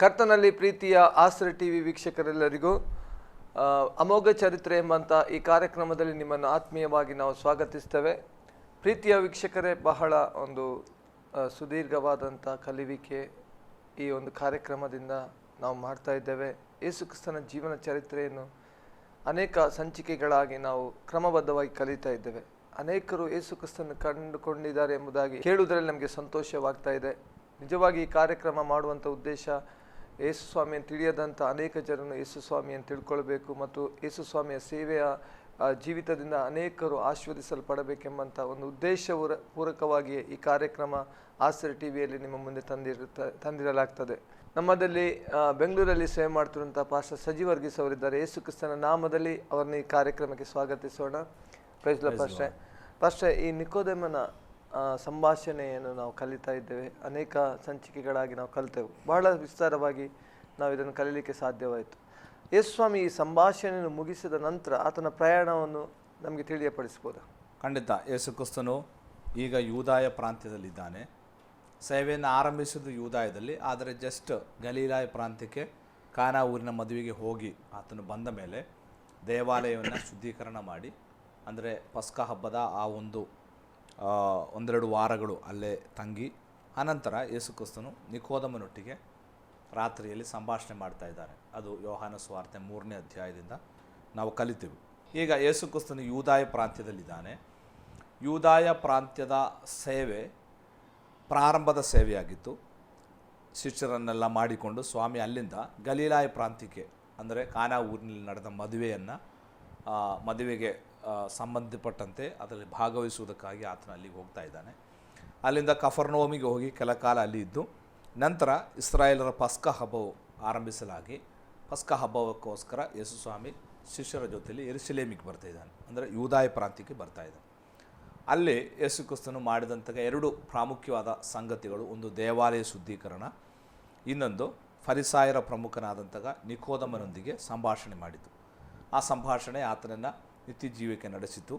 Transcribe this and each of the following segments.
ಕರ್ತನಲ್ಲಿ ಪ್ರೀತಿಯ ಆಸ್ತ್ರ T V ವೀಕ್ಷಕರೆಲ್ಲರಿಗೂ ಅಮೋಘ ಚರಿತ್ರೆ ಎಂಬಂಥ ಈ ಕಾರ್ಯಕ್ರಮದಲ್ಲಿ ನಿಮ್ಮನ್ನು ಆತ್ಮೀಯವಾಗಿ ನಾವು ಸ್ವಾಗತಿಸ್ತೇವೆ. ಪ್ರೀತಿಯ ವೀಕ್ಷಕರೇ, ಬಹಳ ಒಂದು ಸುದೀರ್ಘವಾದಂಥ ಕಲಿವಿಕೆ ಈ ಒಂದು ಕಾರ್ಯಕ್ರಮದಿಂದ ನಾವು ಮಾಡ್ತಾ ಇದ್ದೇವೆ. ಯೇಸು ಕ್ರಿಸ್ತನ ಜೀವನ ಚರಿತ್ರೆಯನ್ನು ಅನೇಕ ಸಂಚಿಕೆಗಳಾಗಿ ನಾವು ಕ್ರಮಬದ್ಧವಾಗಿ ಕಲಿತಾ ಇದ್ದೇವೆ. ಅನೇಕರು ಯೇಸು ಕ್ರಿಸ್ತನ ಕಂಡುಕೊಂಡಿದ್ದಾರೆ ಎಂಬುದಾಗಿ ಕೇಳುವುದರಲ್ಲಿ ನಮಗೆ ಸಂತೋಷವಾಗ್ತಾ ಇದೆ. ನಿಜವಾಗಿ ಈ ಕಾರ್ಯಕ್ರಮ ಮಾಡುವಂಥ ಉದ್ದೇಶ ಯೇಸು ಸ್ವಾಮಿಯನ್ನು ತಿಳಿಯದಂಥ ಅನೇಕ ಜನರು ಯೇಸು ಸ್ವಾಮಿಯನ್ನು ತಿಳ್ಕೊಳ್ಬೇಕು ಮತ್ತು ಯೇಸು ಸ್ವಾಮಿಯ ಸೇವೆಯ ಜೀವಿತದಿಂದ ಅನೇಕರು ಆಶೀರ್ವದಿಸಲ್ಪಡಬೇಕೆಂಬಂಥ ಒಂದು ಉದ್ದೇಶ ಪೂರಕವಾಗಿ ಈ ಕಾರ್ಯಕ್ರಮ ಆಸರೆ ಟಿ ವಿಯಲ್ಲಿ ನಿಮ್ಮ ಮುಂದೆ ತಂದಿರುತ್ತ ತಂದಿರಲಾಗ್ತದೆ. ನಮ್ಮದಲ್ಲಿ ಬೆಂಗಳೂರಲ್ಲಿ ಸೇವೆ ಮಾಡ್ತಿರುವಂಥ ಪಾಸ್ಟರ್ ಸಜೀವ್ ವರ್ಗೀಸ್ ಅವರಿದ್ದಾರೆ. ಯೇಸು ಕ್ರಿಸ್ತನ ನಾಮದಲ್ಲಿ ಅವರನ್ನ ಈ ಕಾರ್ಯಕ್ರಮಕ್ಕೆ ಸ್ವಾಗತಿಸೋಣ. ಪ್ರೈಸ್ಲ ಪಾಸ್ಟೆ ಪಾಸ್ಟೆ ಈ ನಿಕೋದೆಮನ ಸಂಭಾಷಣೆಯನ್ನು ನಾವು ಕಲಿತಾ ಇದ್ದೇವೆ. ಅನೇಕ ಸಂಚಿಕೆಗಳಾಗಿ ನಾವು ಕಲಿತೆವು. ಬಹಳ ವಿಸ್ತಾರವಾಗಿ ನಾವು ಇದನ್ನು ಕಲೀಲಿಕ್ಕೆ ಸಾಧ್ಯವಾಯಿತು. ಯೇಸು ಸ್ವಾಮಿ ಈ ಸಂಭಾಷಣೆಯನ್ನು ಮುಗಿಸಿದ ನಂತರ ಆತನ ಪ್ರಯಾಣವನ್ನು ನಮಗೆ ತಿಳಿಯಪಡಿಸ್ಬೋದು ಖಂಡಿತ. ಯೇಸು ಕ್ರಿಸ್ತನು ಈಗ ಯೂದಾಯ ಪ್ರಾಂತ್ಯದಲ್ಲಿದ್ದಾನೆ. ಸೇವೆಯನ್ನು ಆರಂಭಿಸಿದ್ದು ಯೂದಾಯದಲ್ಲಿ. ಆದರೆ ಜಸ್ಟ್ ಗಲೀಲಾಯ ಪ್ರಾಂತ್ಯಕ್ಕೆ ಕಾನಾ ಊರಿನ ಮದುವೆಗೆ ಹೋಗಿ ಆತನು ಬಂದ ಮೇಲೆ ದೇವಾಲಯವನ್ನು ಶುದ್ಧೀಕರಣ ಮಾಡಿ, ಅಂದರೆ ಪಸ್ಕ ಹಬ್ಬದ ಆ ಒಂದು ಒಂದೆರಡು ವಾರಗಳು ಅಲ್ಲೇ ತಂಗಿ, ಅನಂತರ ಯೇಸುಕ್ರಿಸ್ತನು ನಿಕೋದಮನೊಟ್ಟಿಗೆ ರಾತ್ರಿಯಲ್ಲಿ ಸಂಭಾಷಣೆ ಮಾಡ್ತಾ ಇದ್ದಾರೆ. ಅದು ಯೋಹಾನ ಸ್ವಾರ್ಥೆ ಮೂರನೇ ಅಧ್ಯಾಯದಿಂದ ನಾವು ಕಲಿತೀವಿ. ಈಗ ಯೇಸುಕ್ರಿಸ್ತನು ಯೂದಾಯ ಪ್ರಾಂತ್ಯದಲ್ಲಿದ್ದಾನೆ. ಯೂದಾಯ ಪ್ರಾಂತ್ಯದ ಸೇವೆ ಪ್ರಾರಂಭದ ಸೇವೆಯಾಗಿತ್ತು. ಶಿಷ್ಯರನ್ನೆಲ್ಲ ಮಾಡಿಕೊಂಡು ಸ್ವಾಮಿ ಅಲ್ಲಿಂದ ಗಲೀಲಾಯ ಪ್ರಾಂತ್ಯಕ್ಕೆ, ಅಂದರೆ ಕಾನಾ ಊರಿನಲ್ಲಿ ನಡೆದ ಮದುವೆಯನ್ನು ಮದುವೆಗೆ ಸಂಬಂಧಪಟ್ಟಂತೆ ಅದರಲ್ಲಿ ಭಾಗವಹಿಸುವುದಕ್ಕಾಗಿ ಆತನ ಅಲ್ಲಿಗೆ ಹೋಗ್ತಾ ಇದ್ದಾನೆ. ಅಲ್ಲಿಂದ ಕಫರ್ನೋಮಿಗೆ ಹೋಗಿ ಕೆಲ ಕಾಲ ಅಲ್ಲಿ ಇದ್ದು, ನಂತರ ಇಸ್ರಾಯೇಲರ ಪಸ್ಕ ಹಬ್ಬವು ಆರಂಭಿಸಲಾಗಿ, ಪಸ್ಕ ಹಬ್ಬಕ್ಕೋಸ್ಕರ ಯೇಸು ಸ್ವಾಮಿ ಶಿಷ್ಯರ ಜೊತೆಯಲ್ಲಿ ಎರುಸಲೇಮಿಗೆ ಬರ್ತಾ ಇದ್ದಾನೆ. ಅಂದರೆ ಯೂದಾಯ ಪ್ರಾಂತ್ಯಕ್ಕೆ ಬರ್ತಾ ಇದ್ದಾನೆ. ಅಲ್ಲಿ ಯೇಸು ಕ್ರಿಸ್ತನು ಮಾಡಿದಂತಹ ಎರಡು ಪ್ರಾಮುಖ್ಯವಾದ ಸಂಗತಿಗಳು, ಒಂದು ದೇವಾಲಯ ಶುದ್ಧೀಕರಣ, ಇನ್ನೊಂದು ಫರಿಸಾಯರ ಪ್ರಮುಖನಾದಂತಹ ನಿಕೋದಮನೊಂದಿಗೆ ಸಂಭಾಷಣೆ ಮಾಡಿತು ಆ ಸಂಭಾಷಣೆ ಆತನನ್ನು ನಿತ್ಯ ಜೀವಕ್ಕೆ ನಡೆಸಿತು.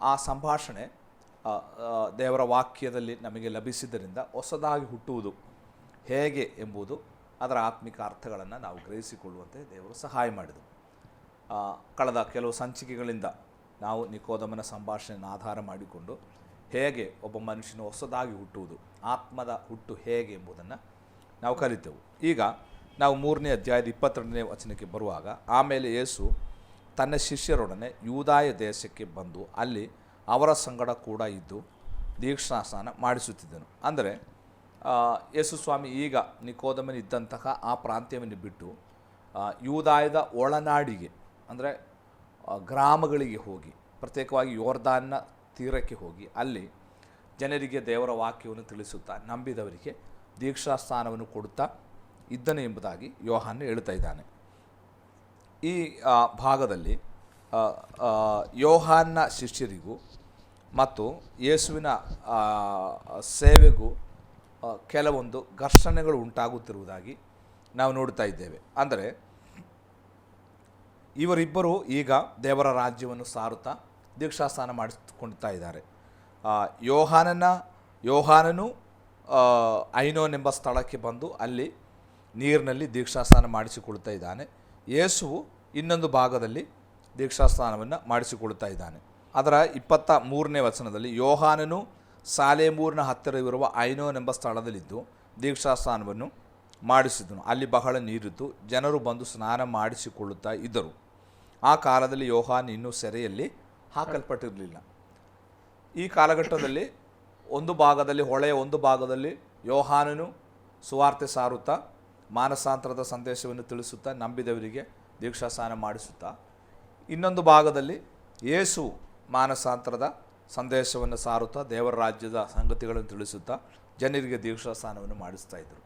ಆ ಸಂಭಾಷಣೆ ದೇವರ ವಾಕ್ಯದಲ್ಲಿ ನಮಗೆ ಲಭಿಸಿದ್ದರಿಂದ ಹೊಸದಾಗಿ ಹುಟ್ಟುವುದು ಹೇಗೆ ಎಂಬುದು ಅದರ ಆತ್ಮಿಕ ಅರ್ಥಗಳನ್ನು ನಾವು ಗ್ರಹಿಸಿಕೊಳ್ಳುವಂತೆ ದೇವರು ಸಹಾಯ ಮಾಡಿದರು. ಕಳೆದ ಕೆಲವು ಸಂಚಿಕೆಗಳಿಂದ ನಾವು ನಿಕೋದಮನ ಸಂಭಾಷಣೆಯನ್ನು ಆಧಾರ ಮಾಡಿಕೊಂಡು ಹೇಗೆ ಒಬ್ಬ ಮನುಷ್ಯನು ಹೊಸದಾಗಿ ಹುಟ್ಟುವುದು, ಆತ್ಮದ ಹುಟ್ಟು ಹೇಗೆ ಎಂಬುದನ್ನು ನಾವು ಕಲಿತೆವು. ಈಗ ನಾವು ಮೂರನೇ ಅಧ್ಯಾಯದ ಇಪ್ಪತ್ತೆರಡನೇ ವಚನಕ್ಕೆ ಬರುವಾಗ, ಆಮೇಲೆ ಯೇಸು ತನ್ನ ಶಿಷ್ಯರೊಡನೆ ಯೂದಾಯ ದೇಶಕ್ಕೆ ಬಂದು ಅಲ್ಲಿ ಅವರ ಸಂಗಡ ಕೂಡ ಇದ್ದು ದೀಕ್ಷಾಸ್ನಾನ ಮಾಡಿಸುತ್ತಿದ್ದನು. ಅಂದರೆ ಯೇಸು ಸ್ವಾಮಿ ಈಗ ನಿಕೋದಮನ ಇದ್ದಂತಹ ಆ ಪ್ರಾಂತ್ಯವನ್ನು ಬಿಟ್ಟು ಯೂದಾಯದ ಒಳನಾಡಿಗೆ, ಅಂದರೆ ಗ್ರಾಮಗಳಿಗೆ ಹೋಗಿ, ಪ್ರತ್ಯೇಕವಾಗಿ ಯೋರ್ದಾನ್ನ ತೀರಕ್ಕೆ ಹೋಗಿ, ಅಲ್ಲಿ ಜನರಿಗೆ ದೇವರ ವಾಕ್ಯವನ್ನು ತಿಳಿಸುತ್ತಾ, ನಂಬಿದವರಿಗೆ ದೀಕ್ಷಾ ದೀಕ್ಷಾಸ್ಥಾನವನ್ನು ಕೊಡುತ್ತಾ ಇದ್ದನು ಎಂಬುದಾಗಿ ಯೋಹಾನ್ ಹೇಳ್ತಾ ಇದ್ದಾನೆ. ಈ ಭಾಗದಲ್ಲಿ ಯೋಹಾನ್ನ ಶಿಷ್ಯರಿಗೂ ಮತ್ತು ಯೇಸುವಿನ ಸೇವೆಗೂ ಕೆಲವೊಂದು ಘರ್ಷಣೆಗಳು ಉಂಟಾಗುತ್ತಿರುವುದಾಗಿ ನಾವು ನೋಡ್ತಾ ಇದ್ದೇವೆ. ಅಂದರೆ, ಇವರಿಬ್ಬರು ಈಗ ದೇವರ ರಾಜ್ಯವನ್ನು ಸಾರುತ್ತಾ ದೀಕ್ಷಾಸ್ಥಾನ ಮಾಡಿಸಿಕೊಳ್ತಾ ಇದ್ದಾರೆ. ಯೋಹಾನನ ಯೋಹಾನನು ಐನೋನೆಂಬ ಸ್ಥಳಕ್ಕೆ ಬಂದು ಅಲ್ಲಿ ನೀರಿನಲ್ಲಿ ದೀಕ್ಷಾಸ್ಥಾನ ಮಾಡಿಸಿಕೊಳ್ತಾ ಇದ್ದಾನೆ. ಯೇಸುವು ಇನ್ನೊಂದು ಭಾಗದಲ್ಲಿ ದೀಕ್ಷಾಸ್ನಾನವನ್ನು ಮಾಡಿಸಿಕೊಳ್ಳುತ್ತಾ ಇದ್ದಾನೆ. ಅದರ ಇಪ್ಪತ್ತ ಮೂರನೇ ವಚನದಲ್ಲಿ ಯೋಹಾನನು ಸಾಲೇಮೂರಿನ ಹತ್ತಿರವಿರುವ ಐನೋನ್ ಎಂಬ ಸ್ಥಳದಲ್ಲಿದ್ದು ದೀಕ್ಷಾಸ್ನಾನವನ್ನು ಮಾಡಿಸಿದನು. ಅಲ್ಲಿ ಬಹಳ ನೀರಿತ್ತು. ಜನರು ಬಂದು ಸ್ನಾನ ಮಾಡಿಸಿಕೊಳ್ಳುತ್ತಾ ಇದ್ದರು. ಆ ಕಾಲದಲ್ಲಿ ಯೋಹಾನ್ ಇನ್ನೂ ಸೆರೆಯಲ್ಲಿ ಹಾಕಲ್ಪಟ್ಟಿರಲಿಲ್ಲ. ಈ ಕಾಲಘಟ್ಟದಲ್ಲಿ ಒಂದು ಭಾಗದಲ್ಲಿ, ಹೊಳೆಯ ಒಂದು ಭಾಗದಲ್ಲಿ ಯೋಹಾನನು ಸುವಾರ್ತೆ ಸಾರುತ್ತಾ ಮಾನಸಾಂತರದ ಸಂದೇಶವನ್ನು ತಿಳಿಸುತ್ತಾ ನಂಬಿದವರಿಗೆ ದೀಕ್ಷಾಸ್ನಾನ ಮಾಡಿಸುತ್ತಾ ಇನ್ನೊಂದು ಭಾಗದಲ್ಲಿ ಯೇಸು ಮಾನಸಾಂತರದ ಸಂದೇಶವನ್ನು ಸಾರುತ್ತಾ ದೇವರ ರಾಜ್ಯದ ಸಂಗತಿಗಳನ್ನು ತಿಳಿಸುತ್ತಾ ಜನರಿಗೆ ದೀಕ್ಷಾಸ್ನಾನವನ್ನು ಮಾಡಿಸ್ತಾ ಇದ್ದರು.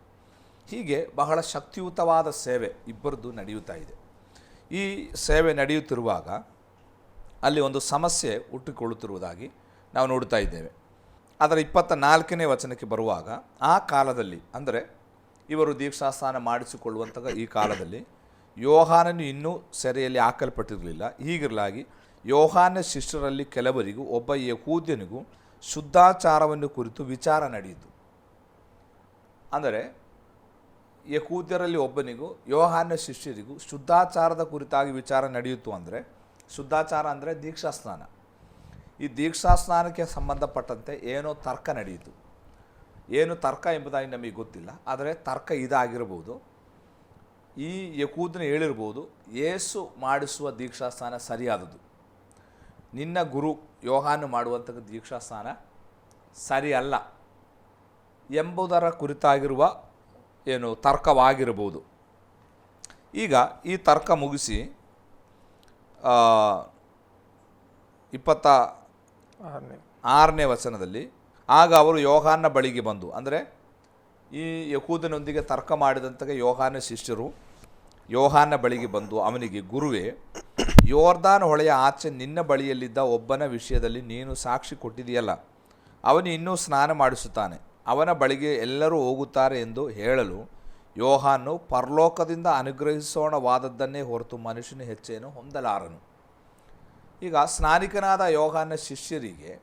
ಹೀಗೆ ಬಹಳ ಶಕ್ತಿಯುತವಾದ ಸೇವೆ ಇಬ್ಬರದ್ದು ನಡೆಯುತ್ತಾ ಇದೆ. ಈ ಸೇವೆ ನಡೆಯುತ್ತಿರುವಾಗ ಅಲ್ಲಿ ಒಂದು ಸಮಸ್ಯೆ ಹುಟ್ಟಿಕೊಳ್ಳುತ್ತಿರುವುದಾಗಿ ನಾವು ನೋಡ್ತಾ ಇದ್ದೇವೆ. ಅದರ ಇಪ್ಪತ್ತ ನಾಲ್ಕನೇ ವಚನಕ್ಕೆ ಬರುವಾಗ ಆ ಕಾಲದಲ್ಲಿ, ಅಂದರೆ ಇವರು ದೀಕ್ಷಾಸ್ನಾನ ಮಾಡಿಸಿಕೊಳ್ಳುವಂತಹ ಈ ಕಾಲದಲ್ಲಿ ಯೋಹಾನನು ಇನ್ನೂ ಸೆರೆಯಲ್ಲಿ ಹಾಕಲ್ಪಟ್ಟಿರಲಿಲ್ಲ. ಹೀಗಿರಲಾಗಿ ಯೋಹಾನ ಶಿಷ್ಯರಲ್ಲಿ ಕೆಲವರಿಗೂ, ಒಬ್ಬ ಯಹೂದ್ಯನಿಗೂ ಶುದ್ಧಾಚಾರವನ್ನು ಕುರಿತು ವಿಚಾರ ನಡೆಯಿತು. ಅಂದರೆ ಯಕೂದ್ಯರಲ್ಲಿ ಒಬ್ಬನಿಗೂ ಯೋಹಾನ ಶಿಷ್ಯರಿಗೂ ಶುದ್ಧಾಚಾರದ ಕುರಿತಾಗಿ ವಿಚಾರ ನಡೆಯಿತು ಅಂದರೆ, ಶುದ್ಧಾಚಾರ ಅಂದರೆ ದೀಕ್ಷಾ ಸ್ನಾನ ಈ ದೀಕ್ಷಾ ಸ್ನಾನಕ್ಕೆ ಸಂಬಂಧಪಟ್ಟಂತೆ ಏನೋ ತರ್ಕ ನಡೆಯಿತು. ಏನು ತರ್ಕ ಎಂಬುದಾಗಿ ನಮಗೆ ಗೊತ್ತಿಲ್ಲ. ಆದರೆ ತರ್ಕ ಇದಾಗಿರಬಹುದು. ಈ ಯಕೂದನ್ನು ಹೇಳಿರ್ಬೋದು ಏಸು ಮಾಡಿಸುವ ದೀಕ್ಷಾಸ್ನಾನ ಸರಿಯಾದದು ನಿನ್ನ ಗುರು ಯೋಹಾನು ಮಾಡುವಂಥ ದೀಕ್ಷಾಸ್ನಾನ ಸರಿ ಅಲ್ಲ ಎಂಬುದರ ಕುರಿತಾಗಿರುವ ಏನು ತರ್ಕವಾಗಿರಬಹುದು ಈಗ ಈ ತರ್ಕ ಮುಗಿಸಿ ಇಪ್ಪತ್ತ ಆರನೇ. ವಚನದಲ್ಲಿ ಆಗ ಅವರು ಯೋಹಾನ ಬಳಿಗೆ ಬಂದು ಅಂದರೆ ಈ ಯಕೂದನೊಂದಿಗೆ ತರ್ಕ ಮಾಡಿದಂತಹ ಯೋಹಾನ ಶಿಷ್ಯರು ಯೋಹಾನ ಬಳಿಗೆ ಬಂದು ಅವನಿಗೆ, ಗುರುವೇ, ಯೋರ್ದಾನ್ ಹೊಳೆಯ ಆಚೆ ನಿನ್ನ ಬಳಿಯಲ್ಲಿದ್ದ ಒಬ್ಬನ ವಿಷಯದಲ್ಲಿ ನೀನು ಸಾಕ್ಷಿ ಕೊಟ್ಟಿದೆಯಲ್ಲ ಅವನು ಇನ್ನೂ ಸ್ನಾನ ಮಾಡಿಸುತ್ತಾನೆ. ಅವನ ಬಳಿಗೆ ಎಲ್ಲರೂ ಹೋಗುತ್ತಾರೆ ಎಂದು ಹೇಳಲು ಯೋಹಾನು ಪರಲೋಕದಿಂದ ಅನುಗ್ರಹಿಸೋಣವಾದದ್ದನ್ನೇ ಹೊರತು ಮನುಷ್ಯನ ಹೆಚ್ಚೇನು ಹೊಂದಲಾರನು. ಈಗ ಸ್ನಾನಿಕನಾದ ಯೋಹಾನ ಶಿಷ್ಯರಿಗೆ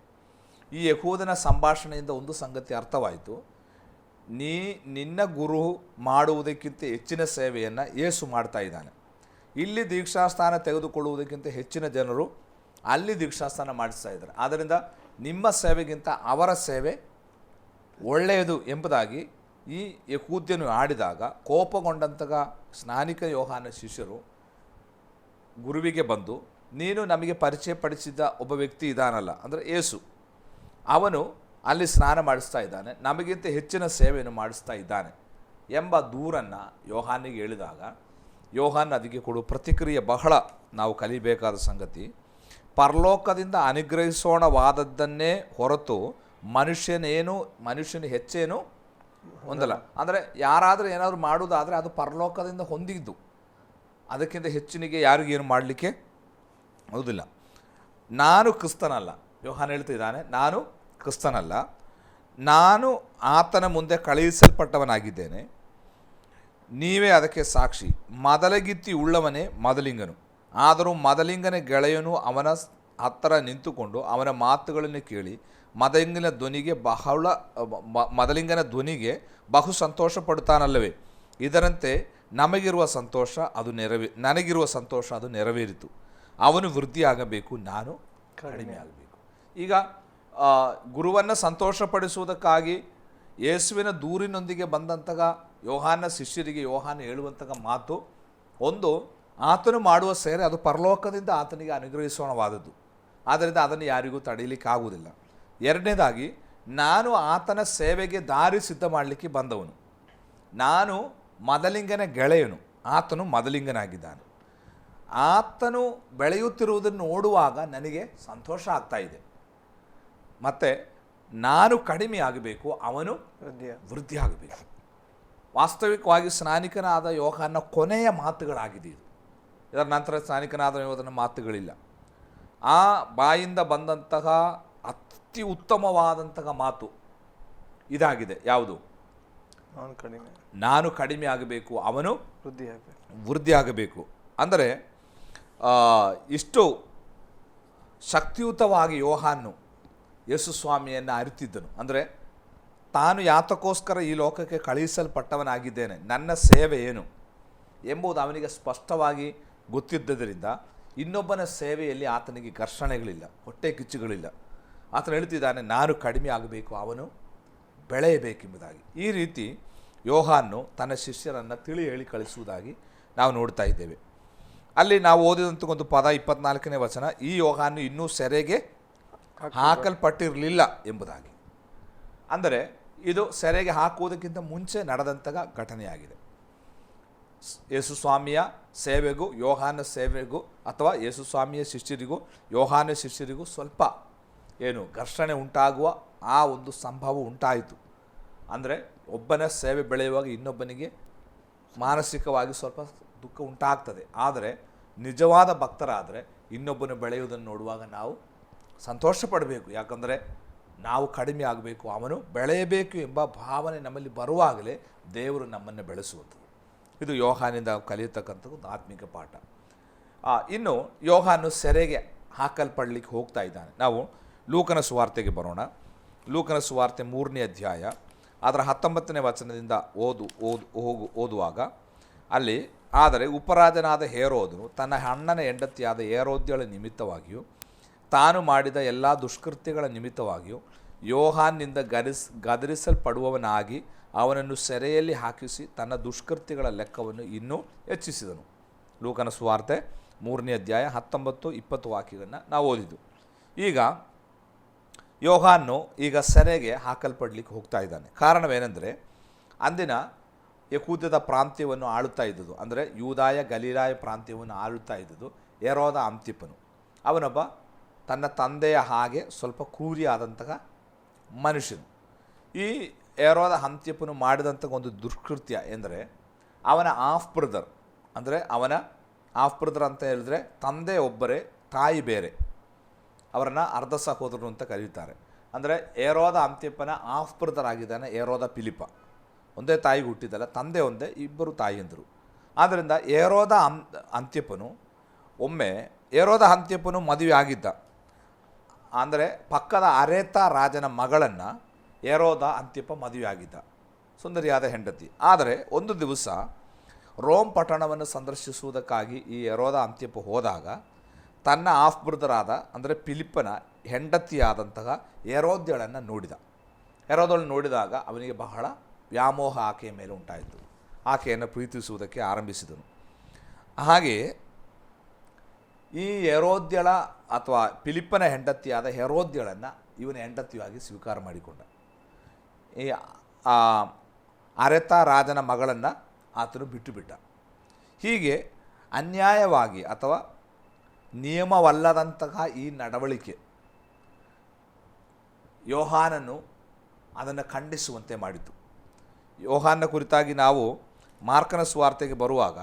ಈ ಯಹೂದನ ಸಂಭಾಷಣೆಯಿಂದ ಒಂದು ಸಂಗತಿ ಅರ್ಥವಾಯಿತು. ನೀ ನಿನ್ನ ಗುರು ಮಾಡುವುದಕ್ಕಿಂತ ಹೆಚ್ಚಿನ ಸೇವೆಯನ್ನು ಏಸು ಮಾಡ್ತಾ ಇದ್ದಾನೆ. ಇಲ್ಲಿ ದೀಕ್ಷಾಸ್ಥಾನ ತೆಗೆದುಕೊಳ್ಳುವುದಕ್ಕಿಂತ ಹೆಚ್ಚಿನ ಜನರು ಅಲ್ಲಿ ದೀಕ್ಷಾಸ್ಥಾನ ಮಾಡಿಸ್ತಾ ಇದ್ದಾರೆ. ಆದ್ದರಿಂದ ನಿಮ್ಮ ಸೇವೆಗಿಂತ ಅವರ ಸೇವೆ ಒಳ್ಳೆಯದು ಎಂಬುದಾಗಿ ಈ ಯಕೂದ್ಯನು ಆಡಿದಾಗ ಕೋಪಗೊಂಡಂತಹ ಸ್ನಾನಿಕ ಯೋಹಾನ ಶಿಷ್ಯರು ಗುರುವಿಗೆ ಬಂದು, ನೀನು ನಮಗೆ ಪರಿಚಯ ಪಡಿಸಿದ ಒಬ್ಬ ವ್ಯಕ್ತಿ ಇದಾನಲ್ಲ ಅಂದರೆ ಏಸು. ಅವನು ಅಲ್ಲಿ ಸ್ನಾನ ಮಾಡಿಸ್ತಾ ಇದ್ದಾನೆ. ನಮಗಿಂತ ಹೆಚ್ಚಿನ ಸೇವೆಯನ್ನು ಮಾಡಿಸ್ತಾ ಇದ್ದಾನೆ ಎಂಬ ದೂರನ್ನು ಯೋಹಾನಿಗೆ ಹೇಳಿದಾಗ, ಯೋಹಾನ್ ಅದಕ್ಕೆ ಕೊಡುವ ಪ್ರತಿಕ್ರಿಯೆ ಬಹಳ ನಾವು ಕಲಿಬೇಕಾದ ಸಂಗತಿ. ಪರಲೋಕದಿಂದ ಅನುಗ್ರಹಿಸೋಣವಾದದ್ದನ್ನೇ ಹೊರತು ಮನುಷ್ಯನೇನು, ಮನುಷ್ಯನ ಹೆಚ್ಚೇನು ಹೊಂದಲ್ಲ. ಅಂದರೆ ಯಾರಾದರೂ ಏನಾದರೂ ಮಾಡುವುದಾದರೆ ಅದು ಪರಲೋಕದಿಂದ ಹೊಂದಿದ್ದು. ಅದಕ್ಕಿಂತ ಹೆಚ್ಚಿನಿಗೆ ಯಾರಿಗೇನು ಮಾಡಲಿಕ್ಕೆ ಹೌದಿಲ್ಲ ನಾನು ಕ್ರಿಸ್ತನಲ್ಲ. ಯೋಹಾನ್ ಹೇಳ್ತಿದ್ದಾನೆ ನಾನು ಕ್ರಿಸ್ತನಲ್ಲ, ನಾನು ಆತನ ಮುಂದೆ ಕಳುಹಿಸಲ್ಪಟ್ಟವನಾಗಿದ್ದೇನೆ. ನೀವೇ ಅದಕ್ಕೆ ಸಾಕ್ಷಿ. ಮದಲಗಿತ್ತಿ ಉಳ್ಳವನೇ ಮದಲಿಂಗನು. ಆದರೂ ಮದಲಿಂಗನ ಗೆಳೆಯನು ಅವನ ಹತ್ತಿರ ನಿಂತುಕೊಂಡು ಅವನ ಮಾತುಗಳನ್ನು ಕೇಳಿ ಮದಲಿಂಗನ ಧ್ವನಿಗೆ ಬಹಳ ಮದಲಿಂಗನ ಧ್ವನಿಗೆ ಬಹು ಸಂತೋಷ ಪಡುತ್ತಾನಲ್ಲವೇ ಇದರಂತೆ ನಮಗಿರುವ ಸಂತೋಷ ಅದು ನೆರವೇ, ನನಗಿರುವ ಸಂತೋಷ ಅದು ನೆರವೇರಿತು. ಅವನು ವೃದ್ಧಿಯಾಗಬೇಕು, ನಾನು ಕಡಿಮೆ ಆಗಬೇಕು ಈಗ ಗುರುವನ್ನು ಸಂತೋಷಪಡಿಸುವುದಕ್ಕಾಗಿ ಯೇಸುವಿನ ದೂರಿನೊಂದಿಗೆ ಬಂದಂತಹ ಯೋಹಾನ ಶಿಷ್ಯರಿಗೆ ಯೋಹಾನ ಹೇಳುವಂತಹ ಮಾತು, ಒಂದು, ಆತನು ಮಾಡುವ ಸೇರೆ ಅದು ಪರಲೋಕದಿಂದ ಆತನಿಗೆ ಅನುಗ್ರಹಿಸೋಣವಾದದ್ದು. ಆದ್ದರಿಂದ ಅದನ್ನು ಯಾರಿಗೂ ತಡೆಯಲಿಕ್ಕಾಗುವುದಿಲ್ಲ. ಎರಡನೇದಾಗಿ, ನಾನು ಆತನ ಸೇವೆಗೆ ದಾರಿ ಸಿದ್ಧ ಮಾಡಲಿಕ್ಕೆ ಬಂದವನು. ನಾನು ಮದಲಿಂಗನ ಗೆಳೆಯನು, ಆತನು ಮದಲಿಂಗನಾಗಿದ್ದಾನೆ. ಆತನು ಬೆಳೆಯುತ್ತಿರುವುದನ್ನು ನೋಡುವಾಗ ನನಗೆ ಸಂತೋಷ ಆಗ್ತಾ ಇದೆ. ಮತ್ತು ನಾನು ಕಡಿಮೆ ಆಗಬೇಕು ಅವನು ವೃದ್ಧಿ ಆಗಬೇಕು. ವಾಸ್ತವಿಕವಾಗಿ ಸ್ನಾನಿಕನಾದ ಯೋಗನ ಕೊನೆಯ ಮಾತುಗಳಾಗಿದೆ ಇದು. ಇದರ ನಂತರ ಸ್ನಾನಿಕನಾದ ಯೋಧನ ಮಾತುಗಳಿಲ್ಲ. ಆ ಬಾಯಿಂದ ಬಂದಂತಹ ಅತಿ ಉತ್ತಮವಾದಂತಹ ಮಾತು ಇದಾಗಿದೆ. ಯಾವುದು? ನಾನು ಕಡಿಮೆ. ನಾನು ಕಡಿಮೆ ಆಗಬೇಕು ಅವನು ವೃದ್ಧಿ ಆಗಬೇಕು. ವೃದ್ಧಿ ಆಗಬೇಕು. ಅಂದರೆ ಇಷ್ಟು ಶಕ್ತಿಯುತವಾಗಿ ಯೋಹಾನ್ನು ಯೇಸು ಸ್ವಾಮಿಯನ್ನು ಅರಿತಿದ್ದನು. ಅಂದರೆ ತಾನು ಯಾತಕ್ಕೋಸ್ಕರ ಈ ಲೋಕಕ್ಕೆ ಕಳುಹಿಸಲ್ಪಟ್ಟವನಾಗಿದ್ದೇನೆ. ನನ್ನ ಸೇವೆ ಏನು? ಎಂಬುದು ಅವನಿಗೆ ಸ್ಪಷ್ಟವಾಗಿ ಗೊತ್ತಿದ್ದರಿಂದ ಇನ್ನೊಬ್ಬನ ಸೇವೆಯಲ್ಲಿ ಆತನಿಗೆ ಘರ್ಷಣೆಗಳಿಲ್ಲ, ಹೊಟ್ಟೆ ಕಿಚ್ಚುಗಳಿಲ್ಲ. ಆತನು ಹೇಳ್ತಿದ್ದಾನೆ, ನಾನು ಕಡಿಮೆ ಆಗಬೇಕು, ಅವನು ಬೆಳೆಯಬೇಕೆಂಬುದಾಗಿ. ಈ ರೀತಿ ಯೋಹಾನ್ನು ತನ್ನ ಶಿಷ್ಯರನ್ನು ತಿಳಿ ಹೇಳಿ ಕಳಿಸುವುದಾಗಿ ನಾವು ನೋಡ್ತಾ ಇದ್ದೇವೆ. ಅಲ್ಲಿ ನಾವು ಓದಿದಂಥ ಒಂದು ಪದ ಇಪ್ಪತ್ನಾಲ್ಕನೇ ವಚನ, ಈ ಯೋಹಾನ್ನು ಇನ್ನೂ ಸೆರೆಗೆ ಹಾಕಲ್ಪಟ್ಟಿರಲಿಲ್ಲ ಎಂಬುದಾಗಿ. ಅಂದರೆ ಇದು ಸೆರೆಗೆ ಹಾಕುವುದಕ್ಕಿಂತ ಮುಂಚೆ ನಡೆದಂತಹ ಘಟನೆಯಾಗಿದೆ. ಯೇಸುಸ್ವಾಮಿಯ ಯೇಸು ಸ್ವಾಮಿಯ ಸೇವೆಗೂ, ಯೋಹಾನ ಸೇವೆಗೂ, ಅಥವಾ ಯೇಸು ಸ್ವಾಮಿಯ ಶಿಷ್ಯರಿಗೂ, ಯೋಹಾನ ಶಿಷ್ಯರಿಗೂ ಸ್ವಲ್ಪ ಏನು ಘರ್ಷಣೆ ಉಂಟಾಗುವ ಆ ಒಂದು ಸಂಭವ ಉಂಟಾಯಿತು. ಅಂದರೆ ಒಬ್ಬನ ಸೇವೆ ಬೆಳೆಯುವಾಗ ಇನ್ನೊಬ್ಬನಿಗೆ ಮಾನಸಿಕವಾಗಿ ಸ್ವಲ್ಪ ದುಃಖ ಉಂಟಾಗ್ತದೆ. ಆದರೆ ನಿಜವಾದ ಭಕ್ತರಾದರೆ ಇನ್ನೊಬ್ಬನು ಬೆಳೆಯುವುದನ್ನು ನೋಡುವಾಗ ನಾವು ಸಂತೋಷ ಪಡಬೇಕು ಯಾಕಂದರೆ ನಾವು ಕಡಿಮೆ ಆಗಬೇಕು, ಅವನು ಬೆಳೆಯಬೇಕು ಎಂಬ ಭಾವನೆ ನಮ್ಮಲ್ಲಿ ಬರುವಾಗಲೇ ದೇವರು ನಮ್ಮನ್ನು ಬೆಳೆಸುವಂಥದ್ದು. ಇದು ಯೋಹಾನಿಂದ ಕಲಿಯತಕ್ಕಂಥದ್ದು ಒಂದು ಆತ್ಮಿಕ ಪಾಠ. ಇನ್ನು ಯೋಹಾನು ಸೆರೆಗೆ ಹಾಕಲ್ಪಡಲಿಕ್ಕೆ ಹೋಗ್ತಾ ಇದ್ದಾನೆ. ನಾವು ಲೂಕನ ಸುವಾರ್ತೆಗೆ ಬರೋಣ. ಲೂಕನ ಸುವಾರ್ತೆ ಮೂರನೇ ಅಧ್ಯಾಯ, ಅದರ ಹತ್ತೊಂಬತ್ತನೇ ವಚನದಿಂದ ಓದು ಓದು, ಹೋಗು, ಓದುವಾಗ, ಅಲ್ಲಿ, ಆದರೆ ಉಪರಾಜನಾದ ಹೇರೋದನು ತನ್ನ ಅಣ್ಣನ ಹೆಂಡತಿಯಾದ ಏರೋದ್ಯಳ ನಿಮಿತ್ತವಾಗಿಯೂ ತಾನು ಮಾಡಿದ ಎಲ್ಲ ದುಷ್ಕೃತ್ಯಗಳ ನಿಮಿತ್ತವಾಗಿಯೂ ಯೋಹಾನ್ನಿಂದ ಗರಿಸ್, ಗದರಿಸಲ್ಪಡುವವನಾಗಿ ಅವನನ್ನು ಸೆರೆಯಲ್ಲಿ ಹಾಕಿಸಿ ತನ್ನ ದುಷ್ಕೃತ್ಯಗಳ ಲೆಕ್ಕವನ್ನು ಇನ್ನೂ ಹೆಚ್ಚಿಸಿದನು. ಲೂಕನ ಸುವಾರ್ತೆ ಮೂರನೇ ಅಧ್ಯಾಯ ಹತ್ತೊಂಬತ್ತು ಇಪ್ಪತ್ತು ವಾಕ್ಯಗಳನ್ನು ನಾವು ಓದಿದ್ದು. ಈಗ ಯೋಹಾನ್ನು ಈಗ ಸೆರೆಗೆ ಹಾಕಲ್ಪಡಲಿಕ್ಕೆ ಹೋಗ್ತಾ ಇದ್ದಾನೆ. ಕಾರಣವೇನೆಂದರೆ ಅಂದಿನ ಯಕೂದ್ಯದ ಪ್ರಾಂತ್ಯವನ್ನು ಆಳುತ್ತಾ ಇದ್ದುದು ಅಂದರೆ ಯೂದಾಯ ಗಲೀರಾಯ ಪ್ರಾಂತ್ಯವನ್ನು ಆಳುತ್ತಾ ಇದ್ದುದು ಏರೋದ ಅಂತಿಪನು ಅವನೊಬ್ಬ ತನ್ನ ತಂದೆಯ ಹಾಗೆ ಸ್ವಲ್ಪ ಕ್ರೂರಿಯಾದಂತಹ ಮನುಷ್ಯನು. ಈ ಏರೋದ ಹಂತ್ಯಪ್ಪನು ಮಾಡಿದಂಥ ಒಂದು ದುಷ್ಕೃತ್ಯ ಎಂದರೆ ಅವನ ಆಫ್ ಬ್ರದರ್ ಅಂದರೆ ಅವನ ಆಫ್ ಬ್ರದರ್ ಅಂತ ಹೇಳಿದ್ರೆ ತಂದೆ ಒಬ್ಬರೇ, ತಾಯಿ ಬೇರೆ. ಅವರನ್ನು ಅರ್ಧ ಸಹೋದರರು ಅಂತ ಕರೀತಾರೆ. ಅಂದರೆ ಏರೋದ ಅಂತ್ಯಪ್ಪನ ಆಫ್ ಬ್ರದರ್ ಆಗಿದ್ದಾನೆ ಏರೋದ ಪಿಲಿಪ ಒಂದೇ ತಾಯಿಗೆ ಹುಟ್ಟಿದ್ದಲ್ಲ, ತಂದೆ ಒಂದೇ, ಇಬ್ಬರು ತಾಯಿಯಂದರು ಆದ್ದರಿಂದ ಏರೋದ ಅಂತ್ಯಪ್ಪನು ಒಮ್ಮೆ ಏರೋದ ಅಂತ್ಯಪ್ಪನು ಮದುವೆ ಆಗಿದ್ದ. ಅಂದರೆ ಪಕ್ಕದ ಅರೇತ ರಾಜನ ಮಗಳನ್ನು ಏರೋದ ಅಂತ್ಯಪ್ಪ ಮದುವೆಯಾಗಿದ್ದ. ಸುಂದರಿಯಾದ ಹೆಂಡತಿ. ಆದರೆ ಒಂದು ದಿವಸ ರೋಮ್ ಪಟ್ಟಣವನ್ನು ಸಂದರ್ಶಿಸುವುದಕ್ಕಾಗಿ ಈ ಎರೋದ ಅಂತ್ಯಪ್ಪ ಹೋದಾಗ ತನ್ನ ಆಫ್ ಬ್ರದರಾದ ಅಂದರೆ ಫಿಲಿಪ್ಪನ ಹೆಂಡತಿಯಾದಂತಹ ಎರೋದ್ಯಳನ್ನು ನೋಡಿದ. ಎರೋದಳನ್ನು ನೋಡಿದಾಗ ಅವನಿಗೆ ಬಹಳ ವ್ಯಾಮೋಹ ಆಕೆಯ ಮೇಲೆ ಉಂಟಾಯಿತು. ಆಕೆಯನ್ನು ಪ್ರೀತಿಸುವುದಕ್ಕೆ ಆರಂಭಿಸಿದನು. ಹಾಗೆಯೇ ಈ ಹೆರೋದ್ಯಳ ಅಥವಾ ಫಿಲಿಪ್ಪನ ಹೆಂಡತಿಯಾದ ಹೆರೋದ್ಯಳನ್ನು ಇವನ ಹೆಂಡತಿಯಾಗಿ ಸ್ವೀಕಾರ ಮಾಡಿಕೊಂಡ. ಈ ಅರೆತ ರಾಜನ ಮಗಳನ್ನು ಆತನು ಬಿಟ್ಟುಬಿಟ್ಟ. ಹೀಗೆ ಅನ್ಯಾಯವಾಗಿ ಅಥವಾ ನಿಯಮವಲ್ಲದಂತಹ ಈ ನಡವಳಿಕೆ ಯೋಹಾನನ್ನು ಅದನ್ನು ಖಂಡಿಸುವಂತೆ ಮಾಡಿತು. ಯೋಹಾನ ಕುರಿತಾಗಿ ನಾವು ಮಾರ್ಕನ ಸ್ವಾರ್ಥೆಗೆ ಬರುವಾಗ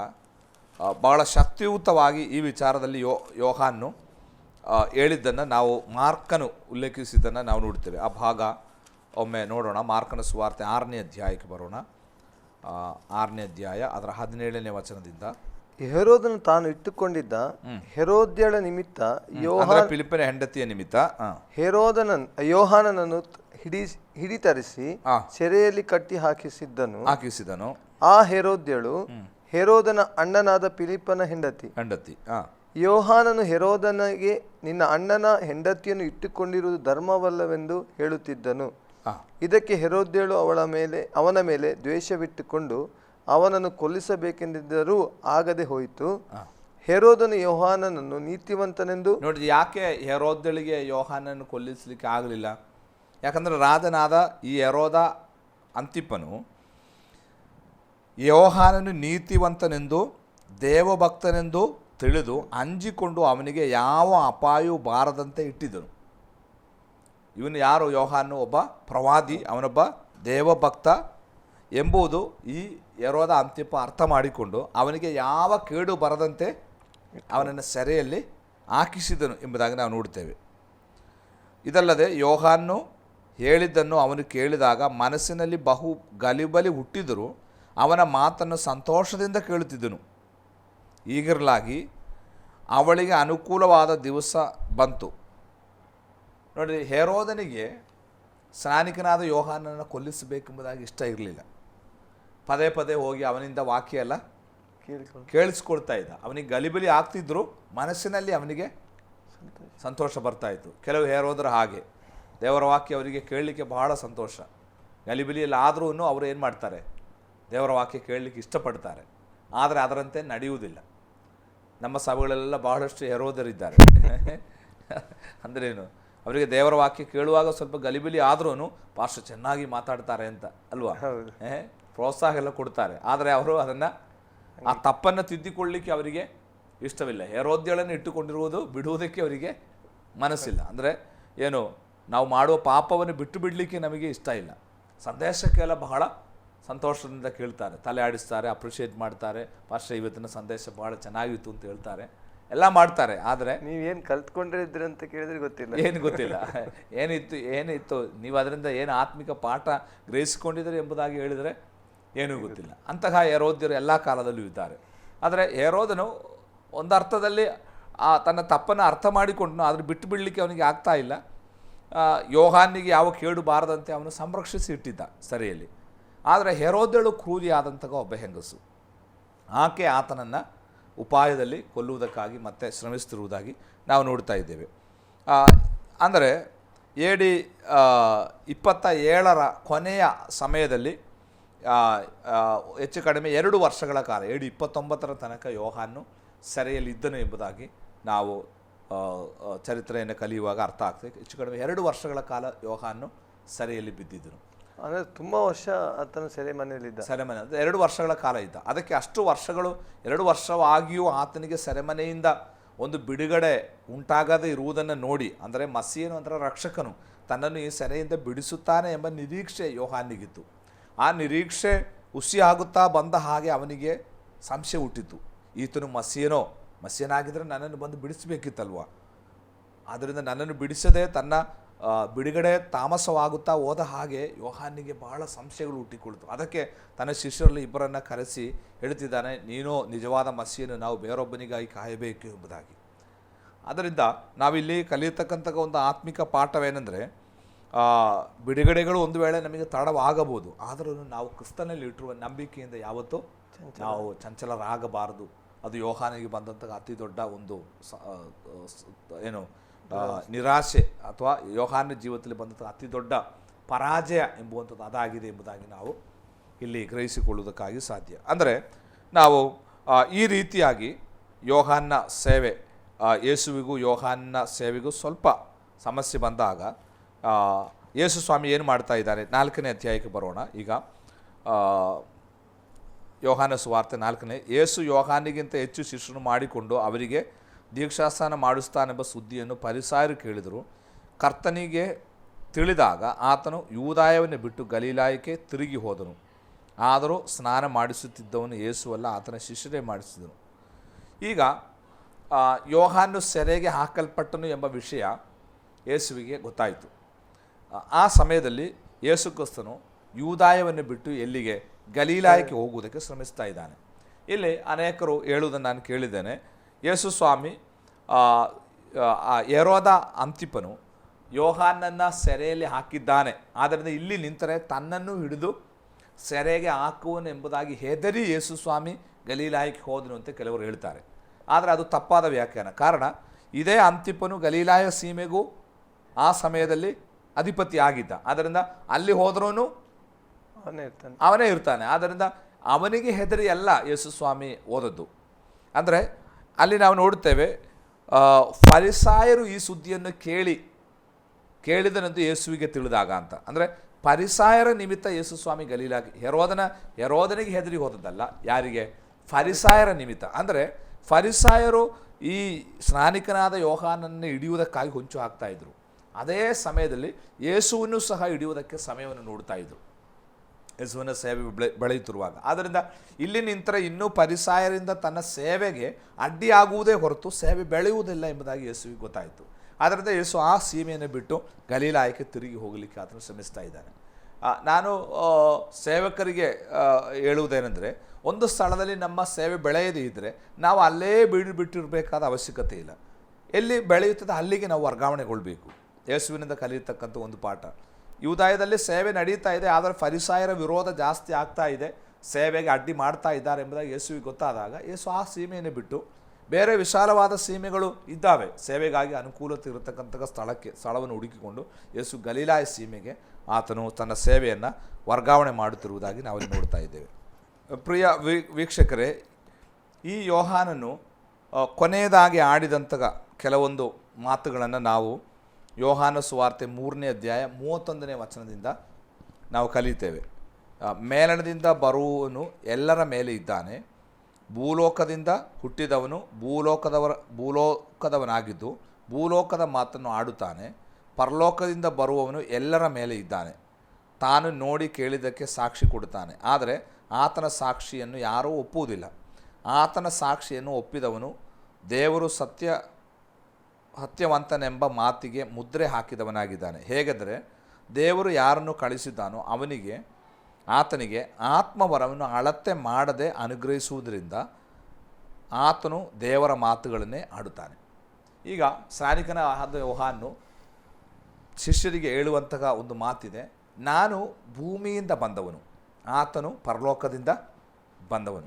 ಬಹಳ ಶಕ್ತಿಯುತವಾಗಿ ಈ ವಿಚಾರದಲ್ಲಿ ಯೋ ಯೋಹಾನ್ನು ಹೇಳಿದ್ದನ್ನು ನಾವು ಮಾರ್ಕನು ಉಲ್ಲೇಖಿಸಿದ್ದನ್ನು ನಾವು ನೋಡ್ತೇವೆ. ಆ ಭಾಗ ಒಮ್ಮೆ ನೋಡೋಣ. ಮಾರ್ಕನ ಸುವಾರ್ತೆ ಆರನೇ ಅಧ್ಯಾಯಕ್ಕೆ ಬರೋಣ. ಆರನೇ ಅಧ್ಯಾಯ ಅದರ ಹದಿನೇಳನೇ ವಚನದಿಂದ. ಹೆರೋದನ್ನು ತಾನು ಇಟ್ಟುಕೊಂಡಿದ್ದ ಹೆರೋದ್ಯಳ ನಿಮಿತ್ತ ಯೋಹಾನ ಪಿಲಿಪಿನ ಹೆಂಡತಿಯ ನಿಮಿತ್ತ. ಹೆರೋದನ ಯೋಹಾನನನ್ನು ಹಿಡಿ ಹಿಡಿತರಿಸಿ. ಸೆರೆಯಲ್ಲಿ ಕಟ್ಟಿ ಹಾಕಿಸಿದ್ದನು. ಹಾಕಿಸಿದನು ಆ ಹೆರೋದ್ಯಳು ಹೆರೋದನ ಅಣ್ಣನಾದ ಫಿಲಿಪ್ಪನ ಹೆಂಡತಿ. ಹೆಂಡತಿ ಆ, ಯೋಹಾನನು ಹೆರೋದನಿಗೆ ನಿನ್ನ ಅಣ್ಣನ ಹೆಂಡತಿಯನ್ನು ಇಟ್ಟುಕೊಂಡಿರುವುದು ಧರ್ಮವಲ್ಲವೆಂದು ಹೇಳುತ್ತಿದ್ದನು. ಇದಕ್ಕೆ ಹೆರೋದೇಳು ಅವಳ ಮೇಲೆ ಅವನ ಮೇಲೆ ದ್ವೇಷವಿಟ್ಟುಕೊಂಡು ಅವನನ್ನು ಕೊಲ್ಲಿಸಬೇಕೆಂದಿದ್ದರೂ ಆಗದೆ ಹೋಯಿತು. ಹೆರೋದನು ಯೋಹಾನನನ್ನು ನೀತಿವಂತನೆಂದು ನೋಡಿ ಯಾಕೆ ಹೆರೋದಳಿಗೆ ಯೋಹಾನನ್ನು ಕೊಲ್ಲಿಸಲಿಕ್ಕೆ ಆಗಲಿಲ್ಲ? ಯಾಕಂದ್ರೆ ರಾಜನಾದ ಈ ಹೆರೋದ ಅಂತಿಪ್ಪನು ಯೋಹಾನನು ನೀತಿವಂತನೆಂದು, ದೇವಭಕ್ತನೆಂದು ತಿಳಿದು ಅಂಜಿಕೊಂಡು ಅವನಿಗೆ ಯಾವ ಅಪಾಯವೂ ಬಾರದಂತೆ ಇಟ್ಟಿದ್ದನು ಇವನು ಯಾರು? ಯೋಹಾನು ಒಬ್ಬ ಪ್ರವಾದಿ, ಅವನೊಬ್ಬ ದೇವಭಕ್ತ ಎಂಬುದು ಈ ಯರೋದ ಅಂತಿಪ ಅರ್ಥ ಮಾಡಿಕೊಂಡು ಅವನಿಗೆ ಯಾವ ಕೇಡು ಬರದಂತೆ ಅವನನ್ನು ಸೆರೆಯಲ್ಲಿ ಹಾಕಿಸಿದನು ಎಂಬುದಾಗಿ ನಾವು ನೋಡ್ತೇವೆ. ಇದಲ್ಲದೆ ಯೋಹಾನು ಹೇಳಿದ್ದನ್ನು ಅವನು ಕೇಳಿದಾಗ ಮನಸ್ಸಿನಲ್ಲಿ ಬಹು ಗಲಿಬಲಿ ಹುಟ್ಟಿದರೂ ಅವನ ಮಾತನ್ನು ಸಂತೋಷದಿಂದ ಕೇಳುತ್ತಿದ್ದನು. ಈಗಿರಲಾಗಿ ಅವಳಿಗೆ ಅನುಕೂಲವಾದ ದಿವಸ ಬಂತು. ನೋಡಿ ಹೇರೋದನಿಗೆ ಸ್ನಾನಿಕನಾದ ಯೋಹಾನನ್ನು ಕೊಲ್ಲಿಸಬೇಕೆಂಬುದಾಗಿ ಇಷ್ಟ ಇರಲಿಲ್ಲ. ಪದೇ ಪದೇ ಹೋಗಿ ಅವನಿಂದ ವಾಕ್ಯ ಎಲ್ಲ ಕೇಳಿಸ್ಕೊಳ್ತಾ ಇದ್ದ. ಅವನಿಗೆ ಗಲಿಬಿಲಿ ಆಗ್ತಿದ್ರು ಮನಸ್ಸಿನಲ್ಲಿ ಅವನಿಗೆ ಸಂತೋಷ ಬರ್ತಾ ಇತ್ತು. ಕೆಲವು ಹೇರೋದ್ರ ಹಾಗೆ. ದೇವರ ವಾಕ್ಯ ಅವರಿಗೆ ಕೇಳಲಿಕ್ಕೆ ಬಹಳ ಸಂತೋಷ. ಗಲಿಬಿಲಿಯಲ್ಲಿ ಆದ್ರೂ ಅವರು ಏನು ಮಾಡ್ತಾರೆ? ದೇವರ ವಾಕ್ಯ ಕೇಳಲಿಕ್ಕೆ ಇಷ್ಟಪಡ್ತಾರೆ. ಆದರೆ ಅದರಂತೆ ನಡೆಯುವುದಿಲ್ಲ. ನಮ್ಮ ಸಭೆಗಳಲ್ಲೆಲ್ಲ ಬಹಳಷ್ಟು ಹೆರೋದರಿದ್ದಾರೆ. ಏನು? ಅವರಿಗೆ ದೇವರ ವಾಕ್ಯ ಕೇಳುವಾಗ ಸ್ವಲ್ಪ ಗಲಿಬಿಲಿ ಆದ್ರೂ ಪಾರ್ಶ್ವ ಚೆನ್ನಾಗಿ ಮಾತಾಡ್ತಾರೆ ಅಂತ ಅಲ್ವಾ. ಪ್ರೋತ್ಸಾಹ ಎಲ್ಲ ಕೊಡ್ತಾರೆ. ಆದರೆ ಅವರು ಅದನ್ನು ಆ ತಪ್ಪನ್ನು ತಿದ್ದಿಕೊಳ್ಳಲಿಕ್ಕೆ ಅವರಿಗೆ ಇಷ್ಟವಿಲ್ಲ. ಹೆರೋದ್ಯಗಳನ್ನು ಇಟ್ಟುಕೊಂಡಿರುವುದು ಬಿಡುವುದಕ್ಕೆ ಅವರಿಗೆ ಮನಸ್ಸಿಲ್ಲ. ಅಂದರೆ ಏನು? ನಾವು ಮಾಡುವ ಪಾಪವನ್ನು ಬಿಟ್ಟು ಬಿಡಲಿಕ್ಕೆ ನಮಗೆ ಇಷ್ಟ ಇಲ್ಲ. ಸಂದೇಶಕ್ಕೆಲ್ಲ ಬಹಳ ಸಂತೋಷದಿಂದ ಕೇಳ್ತಾರೆ. ತಲೆ ಆಡಿಸ್ತಾರೆ ಅಪ್ರಿಷಿಯೇಟ್ ಮಾಡ್ತಾರೆ. ಪಾಸ್ಟರ್ ಇವತ್ತಿನ ಸಂದೇಶ ಭಾಳ ಚೆನ್ನಾಗಿತ್ತು ಅಂತ ಹೇಳ್ತಾರೆ. ಎಲ್ಲ ಮಾಡ್ತಾರೆ ಆದರೆ ನೀವೇನ್ ಕಲ್ತ್ಕೊಂಡಿದ್ರಿ ಅಂತ ಕೇಳಿದ್ರೆ ಗೊತ್ತಿಲ್ಲ. ಏನು ಗೊತ್ತಿಲ್ಲ. ಏನಿತ್ತು ಏನಿತ್ತು? ನೀವು ಅದರಿಂದ ಏನು ಆತ್ಮಿಕ ಪಾಠ ಗ್ರಹಿಸಿಕೊಂಡಿದ್ದೀರಿ ಎಂಬುದಾಗಿ ಹೇಳಿದರೆ ಏನೂ ಗೊತ್ತಿಲ್ಲ. ಅಂತಹ ಯರೋದ್ಯರು ಎಲ್ಲ ಕಾಲದಲ್ಲೂ ಇದ್ದಾರೆ. ಆದರೆ ಏರೋದನು ಒಂದು ಅರ್ಥದಲ್ಲಿ ಆ ತನ್ನ ತಪ್ಪನ್ನು ಅರ್ಥ ಮಾಡಿಕೊಂಡು ಅದ್ರ ಬಿಟ್ಟು ಬಿಡಲಿಕ್ಕೆ ಅವನಿಗೆ ಆಗ್ತಾ ಇಲ್ಲ. ಯೋಹಾನಿಗೆ ಯಾವ ಕೇಳು ಬಾರದಂತೆ ಅವನು ಸಂರಕ್ಷಿಸಿ ಇಟ್ಟಿದ್ದ ಸರಿಯಲ್ಲಿ. ಆದರೆ ಹೆರೋದಳು ಕ್ರೂರಿಯಾದಂತಹ ಒಬ್ಬ ಹೆಂಗಸು. ಆಕೆ ಆತನನ್ನು ಉಪಾಯದಲ್ಲಿ ಕೊಲ್ಲುವುದಕ್ಕಾಗಿ ಮತ್ತೆ ಶ್ರಮಿಸ್ತಿರುವುದಾಗಿ ನಾವು ನೋಡ್ತಾ ಇದ್ದೇವೆ. ಅಂದರೆ ಎ ಡಿ ಇಪ್ಪತ್ತ ಏಳರ ಕೊನೆಯ ಸಮಯದಲ್ಲಿ ಹೆಚ್ಚು ಕಡಿಮೆ ಎರಡು ವರ್ಷಗಳ ಕಾಲ ಎ ಡಿ ಇಪ್ಪತ್ತೊಂಬತ್ತರ ತನಕ ಯೋಹಾನು ಸೆರೆಯಲ್ಲಿ ಇದ್ದನು ಎಂಬುದಾಗಿ ನಾವು ಚರಿತ್ರೆಯನ್ನು ಕಲಿಯುವಾಗ ಅರ್ಥ ಆಗ್ತದೆ. ಹೆಚ್ಚು ಕಡಿಮೆ ಎರಡು ವರ್ಷಗಳ ಕಾಲ ಯೋಹಾನು ಸೆರೆಯಲ್ಲಿ ಬಿದ್ದಿದ್ದನು. ಅಂದ್ರೆ ತುಂಬಾ ವರ್ಷ ಆತನ ಸೆರೆಮನೆಯಲ್ಲಿದ್ದ. ಸೆರೆಮನೆ ಅಂದರೆ ಎರಡು ವರ್ಷಗಳ ಕಾಲ ಇದ್ದ. ಅದಕ್ಕೆ ಅಷ್ಟು ವರ್ಷಗಳು, ಎರಡು ವರ್ಷವಾಗಿಯೂ ಆತನಿಗೆ ಸೆರೆಮನೆಯಿಂದ ಒಂದು ಬಿಡುಗಡೆ ಉಂಟಾಗದೇ ಇರುವುದನ್ನು ನೋಡಿ, ಅಂದರೆ ಮಸೀನು ಅಂದರೆ ರಕ್ಷಕನು, ತನ್ನನ್ನು ಈ ಸೆರೆಯಿಂದ ಬಿಡಿಸುತ್ತಾನೆ ಎಂಬ ನಿರೀಕ್ಷೆ ಯೋಹಾನಿಗಿತ್ತು. ಆ ನಿರೀಕ್ಷೆ ಹುಸಿಯಾಗುತ್ತಾ ಬಂದ ಹಾಗೆ ಅವನಿಗೆ ಸಂಶಯ ಹುಟ್ಟಿತು ಈತನು ಮಸೀನೋ ಮಸೀನಾಗಿದ್ದರೆ ನನ್ನನ್ನು ಬಂದು ಬಿಡಿಸಬೇಕಿತ್ತಲ್ವ? ಆದ್ದರಿಂದ ನನ್ನನ್ನು ಬಿಡಿಸದೆ ತನ್ನ ಬಿಡುಗಡೆ ತಾಮಸವಾಗುತ್ತಾ ಹೋದ ಹಾಗೆ ಯೋಹಾನಿಗೆ ಬಹಳ ಸಂಶಯಗಳು ಹುಟ್ಟಿಕೊಳ್ತು. ಅದಕ್ಕೆ ತನ್ನ ಶಿಷ್ಯರಲ್ಲಿ ಇಬ್ಬರನ್ನು ಕರೆಸಿ ಹೇಳ್ತಿದ್ದಾನೆ, ನೀನು ನಿಜವಾದ ಮಸಿಯನ್ನು ನಾವು ಬೇರೊಬ್ಬನಿಗಾಗಿ ಕಾಯಬೇಕು ಎಂಬುದಾಗಿ. ಆದ್ದರಿಂದ ನಾವಿಲ್ಲಿ ಕಲಿಯತಕ್ಕಂಥ ಒಂದು ಆತ್ಮಿಕ ಪಾಠವೇನೆಂದರೆ ಬಿಡುಗಡೆಗಳು ಒಂದು ವೇಳೆ ನಮಗೆ ತಡವಾಗಬಹುದು, ಆದರೂ ನಾವು ಕ್ರಿಸ್ತನಲ್ಲಿ ಇಟ್ಟಿರುವ ನಂಬಿಕೆಯಿಂದ ಯಾವತ್ತೂ ನಾವು ಚಂಚಲರಾಗಬಾರದು. ಅದು ಯೋಹಾನಿಗೆ ಬಂದಂತಹ ಅತಿ ದೊಡ್ಡ ಒಂದು ಏನು ನಿರಾಶೆ ಅಥವಾ ಯೋಹಾನ ಜೀವಿತದಲ್ಲಿ ಬಂದಂಥ ಅತಿ ದೊಡ್ಡ ಪರಾಜಯ ಎಂಬುವಂಥದ್ದು ಅದಾಗಿದೆ ಎಂಬುದಾಗಿ ನಾವು ಇಲ್ಲಿ ಗ್ರಹಿಸಿಕೊಳ್ಳುವುದಕ್ಕಾಗಿ ಸಾಧ್ಯ. ಅಂದರೆ ನಾವು ಈ ರೀತಿಯಾಗಿ ಯೋಹಾನ್ನ ಸೇವೆ ಯೇಸುವಿಗೂ ಯೋಹಾನ್ನ ಸೇವೆಗೂ ಸ್ವಲ್ಪ ಸಮಸ್ಯೆ ಬಂದಾಗ ಯೇಸು ಸ್ವಾಮಿ ಏನು ಮಾಡ್ತಾ ಇದ್ದಾರೆ? ನಾಲ್ಕನೇ ಅಧ್ಯಾಯಕ್ಕೆ ಬರೋಣ. ಈಗ ಯೋಹಾನ ಸುವಾರ್ತೆ ನಾಲ್ಕನೇ ಯೇಸು ಯೋಹಾನಿಗಿಂತ ಹೆಚ್ಚು ಶಿಷ್ಯನು ಮಾಡಿಕೊಂಡು ಅವರಿಗೆ ದೀಕ್ಷಾಸ್ನಾನ ಮಾಡಿಸ್ತಾನೆಂಬ ಸುದ್ದಿಯನ್ನು ಪರಿಸಾಯರು ಕೇಳಿದರು. ಕರ್ತನಿಗೆ ತಿಳಿದಾಗ ಆತನು ಯೂದಾಯವನ್ನು ಬಿಟ್ಟು ಗಲೀಲಾಯಕ್ಕೆ ತಿರುಗಿ ಹೋದನು. ಆದರೂ ಸ್ನಾನ ಮಾಡಿಸುತ್ತಿದ್ದವನು ಯೇಸುವಲ್ಲ, ಆತನ ಶಿಷ್ಯರೇ ಮಾಡಿಸಿದನು. ಈಗ ಯೋಹಾನು ಸೆರೆಗೆ ಹಾಕಲ್ಪಟ್ಟನು ಎಂಬ ವಿಷಯ ಯೇಸುವಿಗೆ ಗೊತ್ತಾಯಿತು. ಆ- ಸಮಯದಲ್ಲಿ ಯೇಸು ಕ್ರಿಸ್ತನು ಬಿಟ್ಟು ಎಲ್ಲಿಗೆ? ಗಲೀಲಾಯಕ್ಕೆ ಹೋಗುವುದಕ್ಕೆ ಶ್ರಮಿಸ್ತಾ ಇದ್ದಾನೆ. ಇಲ್ಲಿ ಅನೇಕರು ಹೇಳುವುದನ್ನು ನಾನು ಕೇಳಿದ್ದೇನೆ. ಯೇಸು ಸ್ವಾಮಿ ಯೆರೋದ ಅಂತಿಪನು ಯೋಹಾನನ್ನು ಸೆರೆಯಲ್ಲಿ ಹಾಕಿದ್ದಾನೆ. ಆದ್ದರಿಂದ ಇಲ್ಲಿ ನಿಂತರೆ ತನ್ನನ್ನು ಹಿಡಿದು ಸೆರೆಗೆ ಹಾಕುವನು ಎಂಬುದಾಗಿ ಹೆದರಿ ಯೇಸು ಸ್ವಾಮಿ ಗಲೀಲಾಯಕ್ಕೆ ಹೋದನು ಅಂತ ಕೆಲವರು ಹೇಳ್ತಾರೆ. ಆದರೆ ಅದು ತಪ್ಪಾದ ವ್ಯಾಖ್ಯಾನ. ಕಾರಣ ಇದೇ ಅಂತಿಪನು ಗಲೀಲಾಯ ಸೀಮೆಗೂ ಆ ಸಮಯದಲ್ಲಿ ಅಧಿಪತಿ ಆಗಿದ್ದ ಆದ್ದರಿಂದ ಅಲ್ಲಿ ಹೋದ್ರೂ ಅವನೇ ಇರ್ತಾನೆ. ಅವನೇ ಇರ್ತಾನೆ. ಆದ್ದರಿಂದ ಅವನಿಗೆ ಹೆದರಿ ಅಲ್ಲ ಯೇಸು ಸ್ವಾಮಿ ಓದದ್ದು ಅಂದರೆ ಅಲ್ಲಿ ನಾವು ನೋಡುತ್ತೇವೆ ಫರಿಸಾಯರು ಈ ಸುದ್ದಿಯನ್ನು ಕೇಳಿ, ಕೇಳಿದನೆಂದು ಯೇಸುವಿಗೆ ತಿಳಿದಾಗ ಅಂತ. ಅಂದರೆ ಪರಿಸಾಯರ ನಿಮಿತ್ತ ಯೇಸು ಸ್ವಾಮಿ ಗಲೀಲಾಗಿ, ಹೆರೋದನ, ಹೆರೋದನಿಗೆ ಹೆದರಿ ಹೋದದ್ದಲ್ಲ, ಯಾರಿಗೆ? ಫರಿಸಾಯರ ನಿಮಿತ್ತ. ಅಂದರೆ ಫರಿಸಾಯರು ಈ ಸ್ನಾನಿಕನಾದ ಯೋಹಾನನ್ನು ಹಿಡಿಯುವುದಕ್ಕಾಗಿ ಹೊಂಚು ಹಾಕ್ತಾ ಇದ್ರು. ಅದೇ ಸಮಯದಲ್ಲಿ ಯೇಸುವನ್ನು ಸಹ ಹಿಡಿಯುವುದಕ್ಕೆ ಸಮಯವನ್ನು ನೋಡ್ತಾ ಇದ್ರು. ಯೇಸುವಿನ ಸೇವೆ ಬೆಳೆ, ಬೆಳೆಯುತ್ತಿರುವಾಗ. ಆದ್ದರಿಂದ ಇಲ್ಲಿ ನಿಂತರೆ ಇನ್ನೂ ಪರಿಸಾಯರಿಂದ ತನ್ನ ಸೇವೆಗೆ ಅಡ್ಡಿಯಾಗುವುದೇ ಹೊರತು ಸೇವೆ ಬೆಳೆಯುವುದಿಲ್ಲ ಎಂಬುದಾಗಿ ಯೇಸುವಿಗೆ ಗೊತ್ತಾಯಿತು. ಆದ್ದರಿಂದ ಯೇಸು ಆ ಸೀಮೆಯನ್ನು ಬಿಟ್ಟು ಗಲೀಲಾಯಕ್ಕೆ ತಿರುಗಿ ಹೋಗಲಿಕ್ಕೆ ಆತನು ಶ್ರಮಿಸ್ತಾ ಇದ್ದಾನೆ. ನಾನು ಸೇವಕರಿಗೆ ಹೇಳುವುದೇನೆಂದರೆ, ಒಂದು ಸ್ಥಳದಲ್ಲಿ ನಮ್ಮ ಸೇವೆ ಬೆಳೆಯದೇ ಇದ್ದರೆ ನಾವು ಅಲ್ಲೇ ಬಿಡು ಬಿಟ್ಟಿರಬೇಕಾದ ಅವಶ್ಯಕತೆ ಇಲ್ಲ. ಎಲ್ಲಿ ಬೆಳೆಯುತ್ತದೆ ಅಲ್ಲಿಗೆ ನಾವು ವರ್ಗಾವಣೆಗೊಳ್ಬೇಕು. ಯೇಸುವಿನಿಂದ ಕಲಿಯತಕ್ಕಂಥ ಒಂದು ಪಾಠ. ಯೂದಾಯದಲ್ಲಿ ಸೇವೆ ನಡೀತಾ ಇದೆ, ಆದರೆ ಫರಿಸಾಯರ ವಿರೋಧ ಜಾಸ್ತಿ ಆಗ್ತಾ ಇದೆ. ಸೇವೆಗೆ ಅಡ್ಡಿ ಮಾಡ್ತಾ ಇದ್ದಾರೆ ಎಂಬುದಾಗಿ ಯೇಸುವಿಗೆ ಗೊತ್ತಾದಾಗ ಯೇಸು ಆ ಸೀಮೆಯನ್ನು ಬಿಟ್ಟು ಬೇರೆ ವಿಶಾಲವಾದ ಸೀಮೆಗಳು ಇದ್ದಾವೆ. ಸೇವೆಗಾಗಿ ಅನುಕೂಲತೆ ಇರತಕ್ಕಂಥ ಸ್ಥಳಕ್ಕೆ, ಸ್ಥಳವನ್ನು ಹುಡುಕಿಕೊಂಡು ಯೇಸು ಗಲೀಲಾಯ ಸೀಮೆಗೆ ಆತನು ತನ್ನ ಸೇವೆಯನ್ನು ವರ್ಗಾವಣೆ ಮಾಡುತ್ತಿರುವುದಾಗಿ ನಾವು ನೋಡ್ತಾ ಇದ್ದೇವೆ. ಪ್ರಿಯ ವೀಕ್ಷಕರೇ, ಈ ಯೋಹಾನನು ಕೊನೆಯದಾಗಿ ಆಡಿದಂತಹ ಕೆಲವೊಂದು ಮಾತುಗಳನ್ನು ನಾವು ಯೋಹಾನ ಸುವಾರ್ತೆ ಮೂರನೇ ಅಧ್ಯಾಯ ಮೂವತ್ತೊಂದನೇ ವಚನದಿಂದ ನಾವು ಕಲಿತೇವೆ ಮೇಲಣದಿಂದ ಬರುವವನು ಎಲ್ಲರ ಮೇಲೆ ಇದ್ದಾನೆ, ಭೂಲೋಕದಿಂದ ಹುಟ್ಟಿದವನು ಭೂಲೋಕದವರ, ಭೂಲೋಕದವನಾಗಿದ್ದು ಭೂಲೋಕದ ಮಾತನ್ನು ಆಡುತ್ತಾನೆ, ಪರಲೋಕದಿಂದ ಬರುವವನು ಎಲ್ಲರ ಮೇಲೆ ಇದ್ದಾನೆ. ತಾನು ನೋಡಿ ಕೇಳಿದ್ದಕ್ಕೆ ಸಾಕ್ಷಿ ಕೊಡುತ್ತಾನೆ. ಆದರೆ ಆತನ ಸಾಕ್ಷಿಯನ್ನು ಯಾರೂ ಒಪ್ಪುವುದಿಲ್ಲ. ಆತನ ಸಾಕ್ಷಿಯನ್ನು ಒಪ್ಪಿದವನು ದೇವರು ಸತ್ಯ ಹತ್ಯವಂತನೆಂಬ ಮಾತಿಗೆ ಮುದ್ರೆ ಹಾಕಿದವನಾಗಿದ್ದಾನೆ. ಹೇಗೆಂದರೆ, ದೇವರು ಯಾರನ್ನು ಕಳಿಸಿದ್ದಾನೋ ಅವನಿಗೆ, ಆತನಿಗೆ ಆತ್ಮವರವನ್ನು ಅಳತೆ ಮಾಡದೆ ಅನುಗ್ರಹಿಸುವುದರಿಂದ ಆತನು ದೇವರ ಮಾತುಗಳನ್ನೇ ಆಡುತ್ತಾನೆ. ಈಗ ಸ್ನಾನಿಕನ ಆದ ಯೋಹಾನು ಶಿಷ್ಯರಿಗೆ ಹೇಳುವಂತಹ ಒಂದು ಮಾತಿದೆ. ನಾನು ಭೂಮಿಯಿಂದ ಬಂದವನು, ಆತನು ಪರಲೋಕದಿಂದ ಬಂದವನು.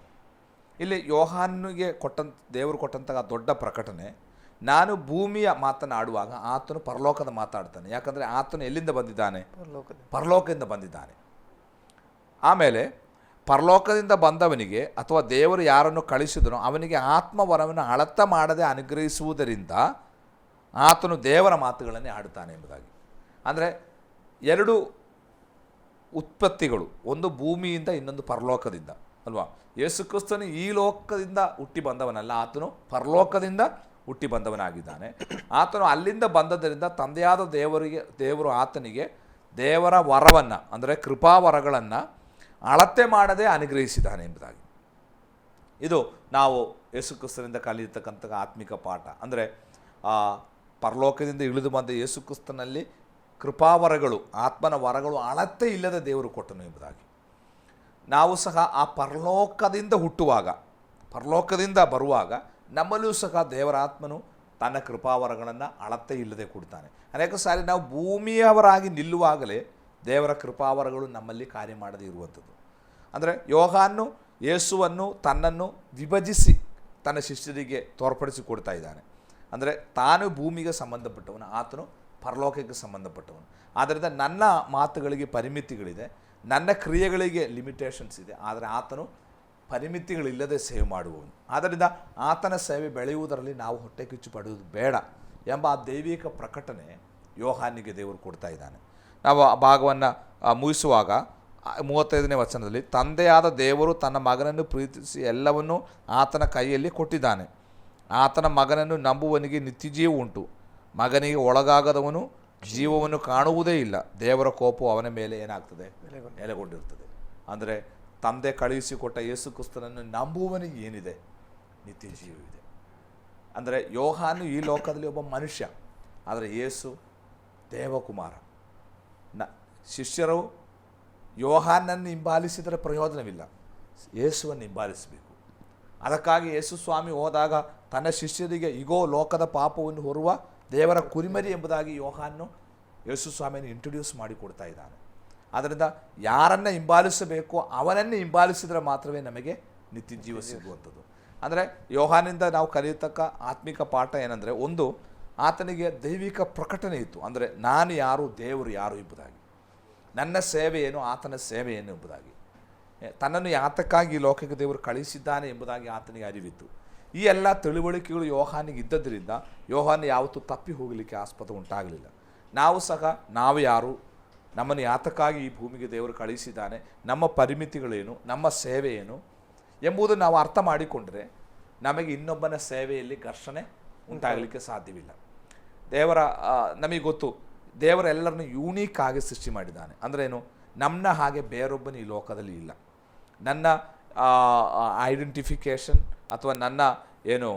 ಇಲ್ಲಿ ಯೋಹಾನಿಗೆ ಕೊಟ್ಟಂತ, ದೇವರು ಕೊಟ್ಟಂತಹ ದೊಡ್ಡ ಪ್ರಕಟಣೆ ನಾನು ಭೂಮಿಯ ಮಾತನಾಡುವಾಗ ಆತನು ಪರಲೋಕದ ಮಾತಾಡ್ತಾನೆ. ಯಾಕಂದರೆ ಆತನು ಎಲ್ಲಿಂದ ಬಂದಿದ್ದಾನೆ? ಪರಲೋಕದ ಪರಲೋಕದಿಂದ ಬಂದಿದ್ದಾನೆ. ಆಮೇಲೆ ಪರಲೋಕದಿಂದ ಬಂದವನಿಗೆ ಅಥವಾ ದೇವರು ಯಾರನ್ನು ಕಳಿಸಿದನೋ ಅವನಿಗೆ ಆತ್ಮವರವನ್ನು ಅಳತ ಮಾಡದೆ ಅನುಗ್ರಹಿಸುವುದರಿಂದ ಆತನು ದೇವರ ಮಾತುಗಳನ್ನೇ ಆಡುತ್ತಾನೆ ಎಂಬುದಾಗಿ. ಅಂದರೆ ಎರಡು ಉತ್ಪತ್ತಿಗಳು ಒಂದು ಭೂಮಿಯಿಂದ ಇನ್ನೊಂದು ಪರಲೋಕದಿಂದ ಅಲ್ವಾ? ಯೇಸುಕ್ರಿಸ್ತನು ಈ ಲೋಕದಿಂದ ಹುಟ್ಟಿ ಬಂದವನಲ್ಲ ಆತನು ಪರಲೋಕದಿಂದ ಹುಟ್ಟಿ ಬಂದವನಾಗಿದ್ದಾನೆ. ಆತನು ಅಲ್ಲಿಂದ ಬಂದದರಿಂದ ತಂದೆಯಾದ ದೇವರಿಗೆ, ದೇವರು ಆತನಿಗೆ ದೇವರ ವರವನ್ನು, ಅಂದರೆ ಕೃಪಾವರಗಳನ್ನು ಅಳತೆ ಮಾಡದೆ ಅನುಗ್ರಹಿಸಿದ್ದಾನೆ ಎಂಬುದಾಗಿ. ಇದು ನಾವು ಯೇಸು ಕ್ರಿಸ್ತನಿಂದ ಕಲಿಯತಕ್ಕಂಥ ಆತ್ಮಿಕ ಪಾಠ. ಅಂದರೆ, ಆ ಪರಲೋಕದಿಂದ ಇಳಿದು ಬಂದ ಯೇಸು ಕ್ರಿಸ್ತನಲ್ಲಿ ಕೃಪಾವರಗಳು ಆತ್ಮನ ವರಗಳು ಅಳತೆ ಇಲ್ಲದೆ ದೇವರು ಕೊಟ್ಟನು ಎಂಬುದಾಗಿ. ನಾವು ಸಹ ಆ ಪರಲೋಕದಿಂದ ಹುಟ್ಟುವಾಗ, ಪರಲೋಕದಿಂದ ಬರುವಾಗ ನಮ್ಮಲ್ಲೂ ಸಹ ದೇವರ ಆತ್ಮನು ತನ್ನ ಕೃಪಾವರಗಳನ್ನು ಅಳತೆ ಇಲ್ಲದೆ ಕೊಡ್ತಾನೆ. ಅನೇಕ ಸಾರಿ ನಾವು ಭೂಮಿಯವರಾಗಿ ನಿಲ್ಲುವಾಗಲೇ ದೇವರ ಕೃಪಾವರಗಳು ನಮ್ಮಲ್ಲಿ ಕಾರ್ಯ ಮಾಡದೇ ಇರುವಂಥದ್ದು. ಅಂದರೆ ಯೋಗಾನ್ನು ಯೇಸುವನ್ನು ತನ್ನನ್ನು ವಿಭಜಿಸಿ ತನ್ನ ಶಿಷ್ಯರಿಗೆ ತೋರ್ಪಡಿಸಿ ಕೊಡ್ತಾ ಇದ್ದಾನೆ. ಅಂದರೆ ತಾನು ಭೂಮಿಗೆ ಸಂಬಂಧಪಟ್ಟವನು, ಆತನು ಪರಲೋಕಕ್ಕೆ ಸಂಬಂಧಪಟ್ಟವನು. ಆದ್ದರಿಂದ ನನ್ನ ಮಾತುಗಳಿಗೆ ಪರಿಮಿತಿಗಳಿದೆ, ನನ್ನ ಕ್ರಿಯೆಗಳಿಗೆ ಲಿಮಿಟೇಷನ್ಸ್ ಇದೆ, ಆದರೆ ಆತನು ಪರಿಮಿತಿಗಳಿಲ್ಲದೆ ಸೇವೆ ಮಾಡುವವನು. ಆದ್ದರಿಂದ ಆತನ ಸೇವೆ ಬೆಳೆಯುವುದರಲ್ಲಿ ನಾವು ಹೊಟ್ಟೆ ಕಿಚ್ಚು ಪಡೆಯುವುದು ಬೇಡ ಎಂಬ ಆ ದೈವಿಕ ಪ್ರಕಟಣೆ ಯೋಹಾನಿಗೆ ದೇವರು ಕೊಡ್ತಾ ಇದ್ದಾನೆ. ನಾವು ಆ ಭಾಗವನ್ನು ಮುಗಿಸುವಾಗ ಮೂವತ್ತೈದನೇ ವಚನದಲ್ಲಿ ತಂದೆಯಾದ ದೇವರು ತನ್ನ ಮಗನನ್ನು ಪ್ರೀತಿಸಿ ಎಲ್ಲವನ್ನೂ ಆತನ ಕೈಯಲ್ಲಿ ಕೊಟ್ಟಿದ್ದಾನೆ. ಆತನ ಮಗನನ್ನು ನಂಬುವನಿಗೆ ನಿತ್ಯಜೀವ ಉಂಟು. ಮಗನಿಗೆ ಒಳಗಾಗದವನು ಜೀವವನ್ನು ಕಾಣುವುದೇ ಇಲ್ಲ. ದೇವರ ಕೋಪವು ಅವನ ಮೇಲೆ ಏನಾಗ್ತದೆ? ನೆಲೆಗೊಂಡಿರ್ತದೆ ಅಂದರೆ ತಂದೆ ಕಳುಹಿಸಿಕೊಟ್ಟ ಯೇಸು ಕ್ರಿಸ್ತನನ್ನು ನಂಬುವವನಿಗೆ ಏನಿದೆ? ನಿತ್ಯ ಜೀವವಿದೆ. ಅಂದರೆ ಯೋಹಾನು ಈ ಲೋಕದಲ್ಲಿ ಒಬ್ಬ ಮನುಷ್ಯ. ಆದರೆ ಯೇಸು ದೇವಕುಮಾರ. ನ, ಶಿಷ್ಯರು ಯೋಹಾನನ್ನು ಹಿಂಬಾಲಿಸಿದರೆ ಪ್ರಯೋಜನವಿಲ್ಲ. ಯೇಸುವನ್ನು ಹಿಂಬಾಲಿಸಬೇಕು. ಅದಕ್ಕಾಗಿ ಯೇಸು ಸ್ವಾಮಿ ಹೋದಾಗ ತನ್ನ ಶಿಷ್ಯರಿಗೆ, ಇಗೋ, ಲೋಕದ ಪಾಪವನ್ನು ಹೊರುವ ದೇವರ ಕುರಿಮರಿ ಎಂಬುದಾಗಿ ಯೋಹಾನ್ನು ಯೇಸು ಸ್ವಾಮಿಯನ್ನು ಇಂಟ್ರೊಡ್ಯೂಸ್ ಮಾಡಿಕೊಡ್ತಾ ಇದ್ದಾನೆ. ಆದ್ದರಿಂದ ಯಾರನ್ನು ಹಿಂಬಾಲಿಸಬೇಕು ಅವನನ್ನೇ ಹಿಂಬಾಲಿಸಿದರೆ ಮಾತ್ರವೇ ನಮಗೆ ನಿತ್ಯ ಜೀವ ಸಿಗುವಂಥದ್ದು. ಅಂದರೆ ಯೋಹಾನಿಂದ ನಾವು ಕಲಿಯತಕ್ಕ ಆತ್ಮಿಕ ಪಾಠ ಏನಂದರೆ ಒಂದು ಆತನಿಗೆ ದೈವಿಕ ಪ್ರಕಟಣೆ ಇತ್ತು. ಅಂದರೆ ನಾನು ಯಾರು ದೇವರು ಯಾರು ಎಂಬುದಾಗಿ. ನನ್ನ ಸೇವೆ ಏನು ಆತನ ಸೇವೆ ಏನು ಎಂಬುದಾಗಿ. ತನ್ನನ್ನು ಯಾತಕ್ಕಾಗಿ ಲೋಕಕ್ಕೆ ದೇವರು ಕಳಿಸಿದ್ದಾನೆ ಎಂಬುದಾಗಿ ಆತನಿಗೆ ಅರಿವಿತ್ತು. ಈ ಎಲ್ಲ ತಿಳುವಳಿಕೆಗಳು ಯೋಹಾನಿಗೆ ಇದ್ದದರಿಂದ ಯೋಹಾನ್ ಯಾವತ್ತೂ ತಪ್ಪಿ ಹೋಗಲಿಕ್ಕೆ ಆಸ್ಪದ ಉಂಟಾಗಲಿಲ್ಲ. ನಾವು ಸಹ ನಾವು ಯಾರು ನಮ್ಮನ್ನು ಯಾತಕ್ಕಾಗಿ ಈ ಭೂಮಿಗೆ ದೇವರು ಕಳಿಸಿದ್ದಾನೆ ನಮ್ಮ ಪರಿಮಿತಿಗಳೇನು? ನಮ್ಮ ಸೇವೆ ಏನು ಎಂಬುದನ್ನು ನಾವು ಅರ್ಥ ಮಾಡಿಕೊಂಡರೆ ನಮಗೆ ಇನ್ನೊಬ್ಬನ ಸೇವೆಯಲ್ಲಿ ಘರ್ಷಣೆ ಉಂಟಾಗಲಿಕ್ಕೆ ಸಾಧ್ಯವಿಲ್ಲ. ದೇವರ ನಮಗೆ ಗೊತ್ತು, ದೇವರೆಲ್ಲರನ್ನು ಯೂನೀಕ್ ಆಗಿ ಸೃಷ್ಟಿ ಮಾಡಿದ್ದಾನೆ. ಅಂದರೆ ಏನು? ನಮ್ಮನ್ನ ಹಾಗೆ ಬೇರೊಬ್ಬನು ಈ ಲೋಕದಲ್ಲಿ ಇಲ್ಲ. ನನ್ನ ಐಡೆಂಟಿಫಿಕೇಷನ್ ಅಥವಾ ನನ್ನ ಏನು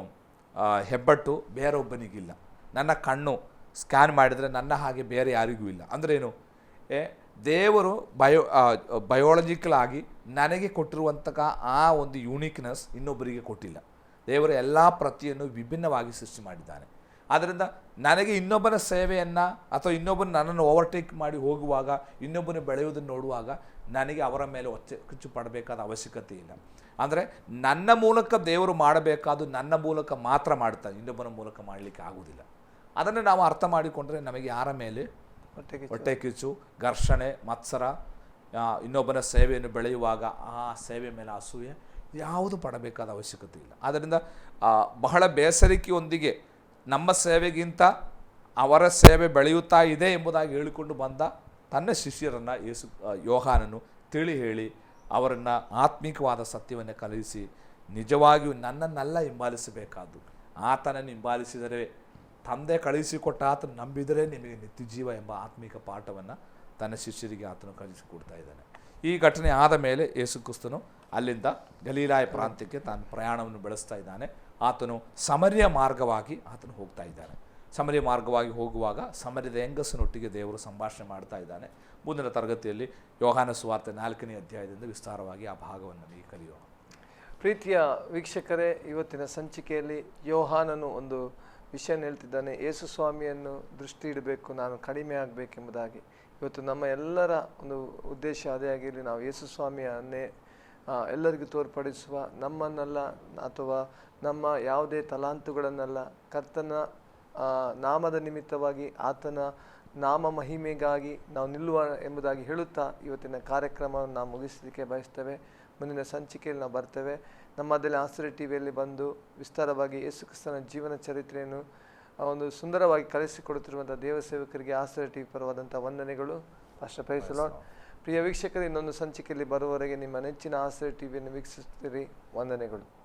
ಹೆಬ್ಬಟ್ಟು ಬೇರೊಬ್ಬನಿಗಿಲ್ಲ. ನನ್ನ ಕಣ್ಣು ಸ್ಕ್ಯಾನ್ ಮಾಡಿದರೆ ನನ್ನ ಹಾಗೆ ಬೇರೆ ಯಾರಿಗೂ ಇಲ್ಲ. ಅಂದರೆ ಏನು? ದೇವರು ಬಯೋ ಬಯೋಲಜಿಕಲ್ ಆಗಿ ನನಗೆ ಕೊಟ್ಟಿರುವಂತಹ ಆ ಒಂದು ಯೂನಿಕ್ನೆಸ್ ಇನ್ನೊಬ್ಬರಿಗೆ ಕೊಟ್ಟಿಲ್ಲ. ದೇವರು ಎಲ್ಲ ಪ್ರತಿಯನ್ನು ವಿಭಿನ್ನವಾಗಿ ಸೃಷ್ಟಿ ಮಾಡಿದ್ದಾನೆ. ಆದ್ದರಿಂದ ನನಗೆ ಇನ್ನೊಬ್ಬನ ಸೇವೆಯನ್ನು ಅಥವಾ ಇನ್ನೊಬ್ಬನ ನನ್ನನ್ನು ಓವರ್ಟೇಕ್ ಮಾಡಿ ಹೋಗುವಾಗ, ಇನ್ನೊಬ್ಬನ ಬೆಳೆಯುವುದನ್ನು ನೋಡುವಾಗ ನನಗೆ ಅವರ ಮೇಲೆ ಒಚ್ಚ, ಕಿಚ್ಚು ಪಡಬೇಕಾದ ಅವಶ್ಯಕತೆ ಇಲ್ಲ. ಅಂದರೆ ನನ್ನ ಮೂಲಕ ದೇವರು ಮಾಡಬೇಕಾದ್ದು ನನ್ನ ಮೂಲಕ ಮಾತ್ರ ಮಾಡ್ತಾನೆ, ಇನ್ನೊಬ್ಬನ ಮೂಲಕ ಮಾಡಲಿಕ್ಕೆ ಆಗುವುದಿಲ್ಲ. ಅದನ್ನು ನಾವು ಅರ್ಥ ಮಾಡಿಕೊಂಡ್ರೆ ನಮಗೆ ಯಾರ ಮೇಲೆ? ಹೊಟ್ಟೆ ಕಿಚ್ಚು ಘರ್ಷಣೆ, ಮತ್ಸರ ಇನ್ನೊಬ್ಬನ ಸೇವೆಯನ್ನು ಬೆಳೆಯುವಾಗ ಆ ಸೇವೆ ಮೇಲೆ ಅಸೂಯೆ ಯಾವುದು ಪಡಬೇಕಾದ ಅವಶ್ಯಕತೆ ಇಲ್ಲ. ಆದ್ದರಿಂದ ಬಹಳ ಬೇಸರಿಕೆಯೊಂದಿಗೆ ನಮ್ಮ ಸೇವೆಗಿಂತ ಅವರ ಸೇವೆ ಬೆಳೆಯುತ್ತಾ ಇದೆ ಎಂಬುದಾಗಿ ಹೇಳಿಕೊಂಡು ಬಂದ ತನ್ನ ಶಿಷ್ಯರನ್ನು ಯೇಸು ಯೋಹಾನನ್ನು ತಿಳಿ ಹೇಳಿ ಅವರನ್ನು ಆತ್ಮಿಕವಾದ ಸತ್ಯವನ್ನು ಕಲಿಸಿ ನಿಜವಾಗಿಯೂ ನನ್ನನ್ನೆಲ್ಲ ಹಿಂಬಾಲಿಸಬೇಕಾದ್ದು. ಆತನನ್ನು ಹಿಂಬಾಲಿಸಿದರೆ ತಂದೆ ಕಳುಹಿಸಿಕೊಟ್ಟ ಆತನ ನಂಬಿದರೆ ನಿಮಗೆ ನಿತ್ಯ ಜೀವ ಎಂಬ ಆತ್ಮಿಕ ಪಾಠವನ್ನು ತನ್ನ ಶಿಷ್ಯರಿಗೆ ಆತನು ಕಳಿಸಿಕೊಡ್ತಾ ಇದ್ದಾನೆ. ಈ ಘಟನೆ ಆದ ಮೇಲೆ ಯೇಸು ಕ್ರಿಸ್ತನು ಅಲ್ಲಿಂದ ಗಲೀಲಾಯ ಪ್ರಾಂತ್ಯಕ್ಕೆ ತಾನು ಪ್ರಯಾಣವನ್ನು ಬೆಳೆಸ್ತಾ ಇದ್ದಾನೆ. ಆತನು ಸಮರ್ಯ ಮಾರ್ಗವಾಗಿ ಆತನು ಹೋಗ್ತಾ ಇದ್ದಾನೆ. ಸಮರ್ಯ ಮಾರ್ಗವಾಗಿ ಹೋಗುವಾಗ ಸಮರ್ಯದ ಹೆಂಗಸನೊಟ್ಟಿಗೆ ದೇವರು ಸಂಭಾಷಣೆ ಮಾಡ್ತಾ ಇದ್ದಾನೆ. ಮುಂದಿನ ತರಗತಿಯಲ್ಲಿ ಯೋಹಾನ ಸುವಾರ್ತೆ ನಾಲ್ಕನೇ ಅಧ್ಯಾಯದಿಂದ ವಿಸ್ತಾರವಾಗಿ ಆ ಭಾಗವನ್ನು ನಮಗೆ ಕಲಿಯೋಣ. ಪ್ರೀತಿಯ ವೀಕ್ಷಕರೇ, ಇವತ್ತಿನ ಸಂಚಿಕೆಯಲ್ಲಿ ಯೋಹಾನನು ಒಂದು ವಿಷಯನ ಹೇಳ್ತಿದ್ದಾನೆ ಯೇಸು ಸ್ವಾಮಿಯನ್ನು ದೃಷ್ಟಿ ಇಡಬೇಕು, ನಾನು ಕಡಿಮೆ ಆಗಬೇಕೆಂಬುದಾಗಿ. ಇವತ್ತು ನಮ್ಮ ಎಲ್ಲರ ಒಂದು ಉದ್ದೇಶ ಅದೇ ಆಗಿರಲಿ, ನಾವು ಯೇಸು ಸ್ವಾಮಿಯನ್ನೇ ಎಲ್ಲರಿಗೂ ತೋರ್ಪಡಿಸುವ ನಮ್ಮನ್ನೆಲ್ಲ, ಅಥವಾ ನಮ್ಮ ಯಾವುದೇ ತಲಾಂತುಗಳನ್ನೆಲ್ಲ, ಕರ್ತನ ನಾಮದ ನಿಮಿತ್ತವಾಗಿ ಆತನ ನಾಮ ಮಹಿಮೆಗಾಗಿ ನಾವು ನಿಲ್ಲುವ ಎಂಬುದಾಗಿ ಹೇಳುತ್ತಾ ಇವತ್ತಿನ ಕಾರ್ಯಕ್ರಮವನ್ನು ನಾವು ಮುಗಿಸಲಿಕ್ಕೆ ಬಯಸ್ತೇವೆ. ಮುಂದಿನ ಸಂಚಿಕೆಯಲ್ಲಿ ನಾವು ಬರ್ತೇವೆ. ನಮ್ಮದಲ್ಲಿ ಆಸರೆ ಟಿವಿಯಲ್ಲಿ ಬಂದು ವಿಸ್ತಾರವಾಗಿ ಯೇಸು ಕ್ರಿಸ್ತನ ಜೀವನ ಚರಿತ್ರೆಯನ್ನು ಒಂದು ಸುಂದರವಾಗಿ ಕಲಿಸಿಕೊಡುತ್ತಿರುವಂಥ ದೇವಸೇವಕರಿಗೆ ಆಸರೆ ಟಿ ವಿ ಪರವಾದಂಥ ವಂದನೆಗಳು ಅಷ್ಟ ಪ್ರಯತ್ನ ಪ್ರಿಯ ವೀಕ್ಷಕರು, ಇನ್ನೊಂದು ಸಂಚಿಕೆಯಲ್ಲಿ ಬರುವವರೆಗೆ ನಿಮ್ಮ ನೆಚ್ಚಿನ ಆಶ್ರಯ ಟಿವಿಯನ್ನು ವೀಕ್ಷಿಸುತ್ತೀರಿ. ವಂದನೆಗಳು.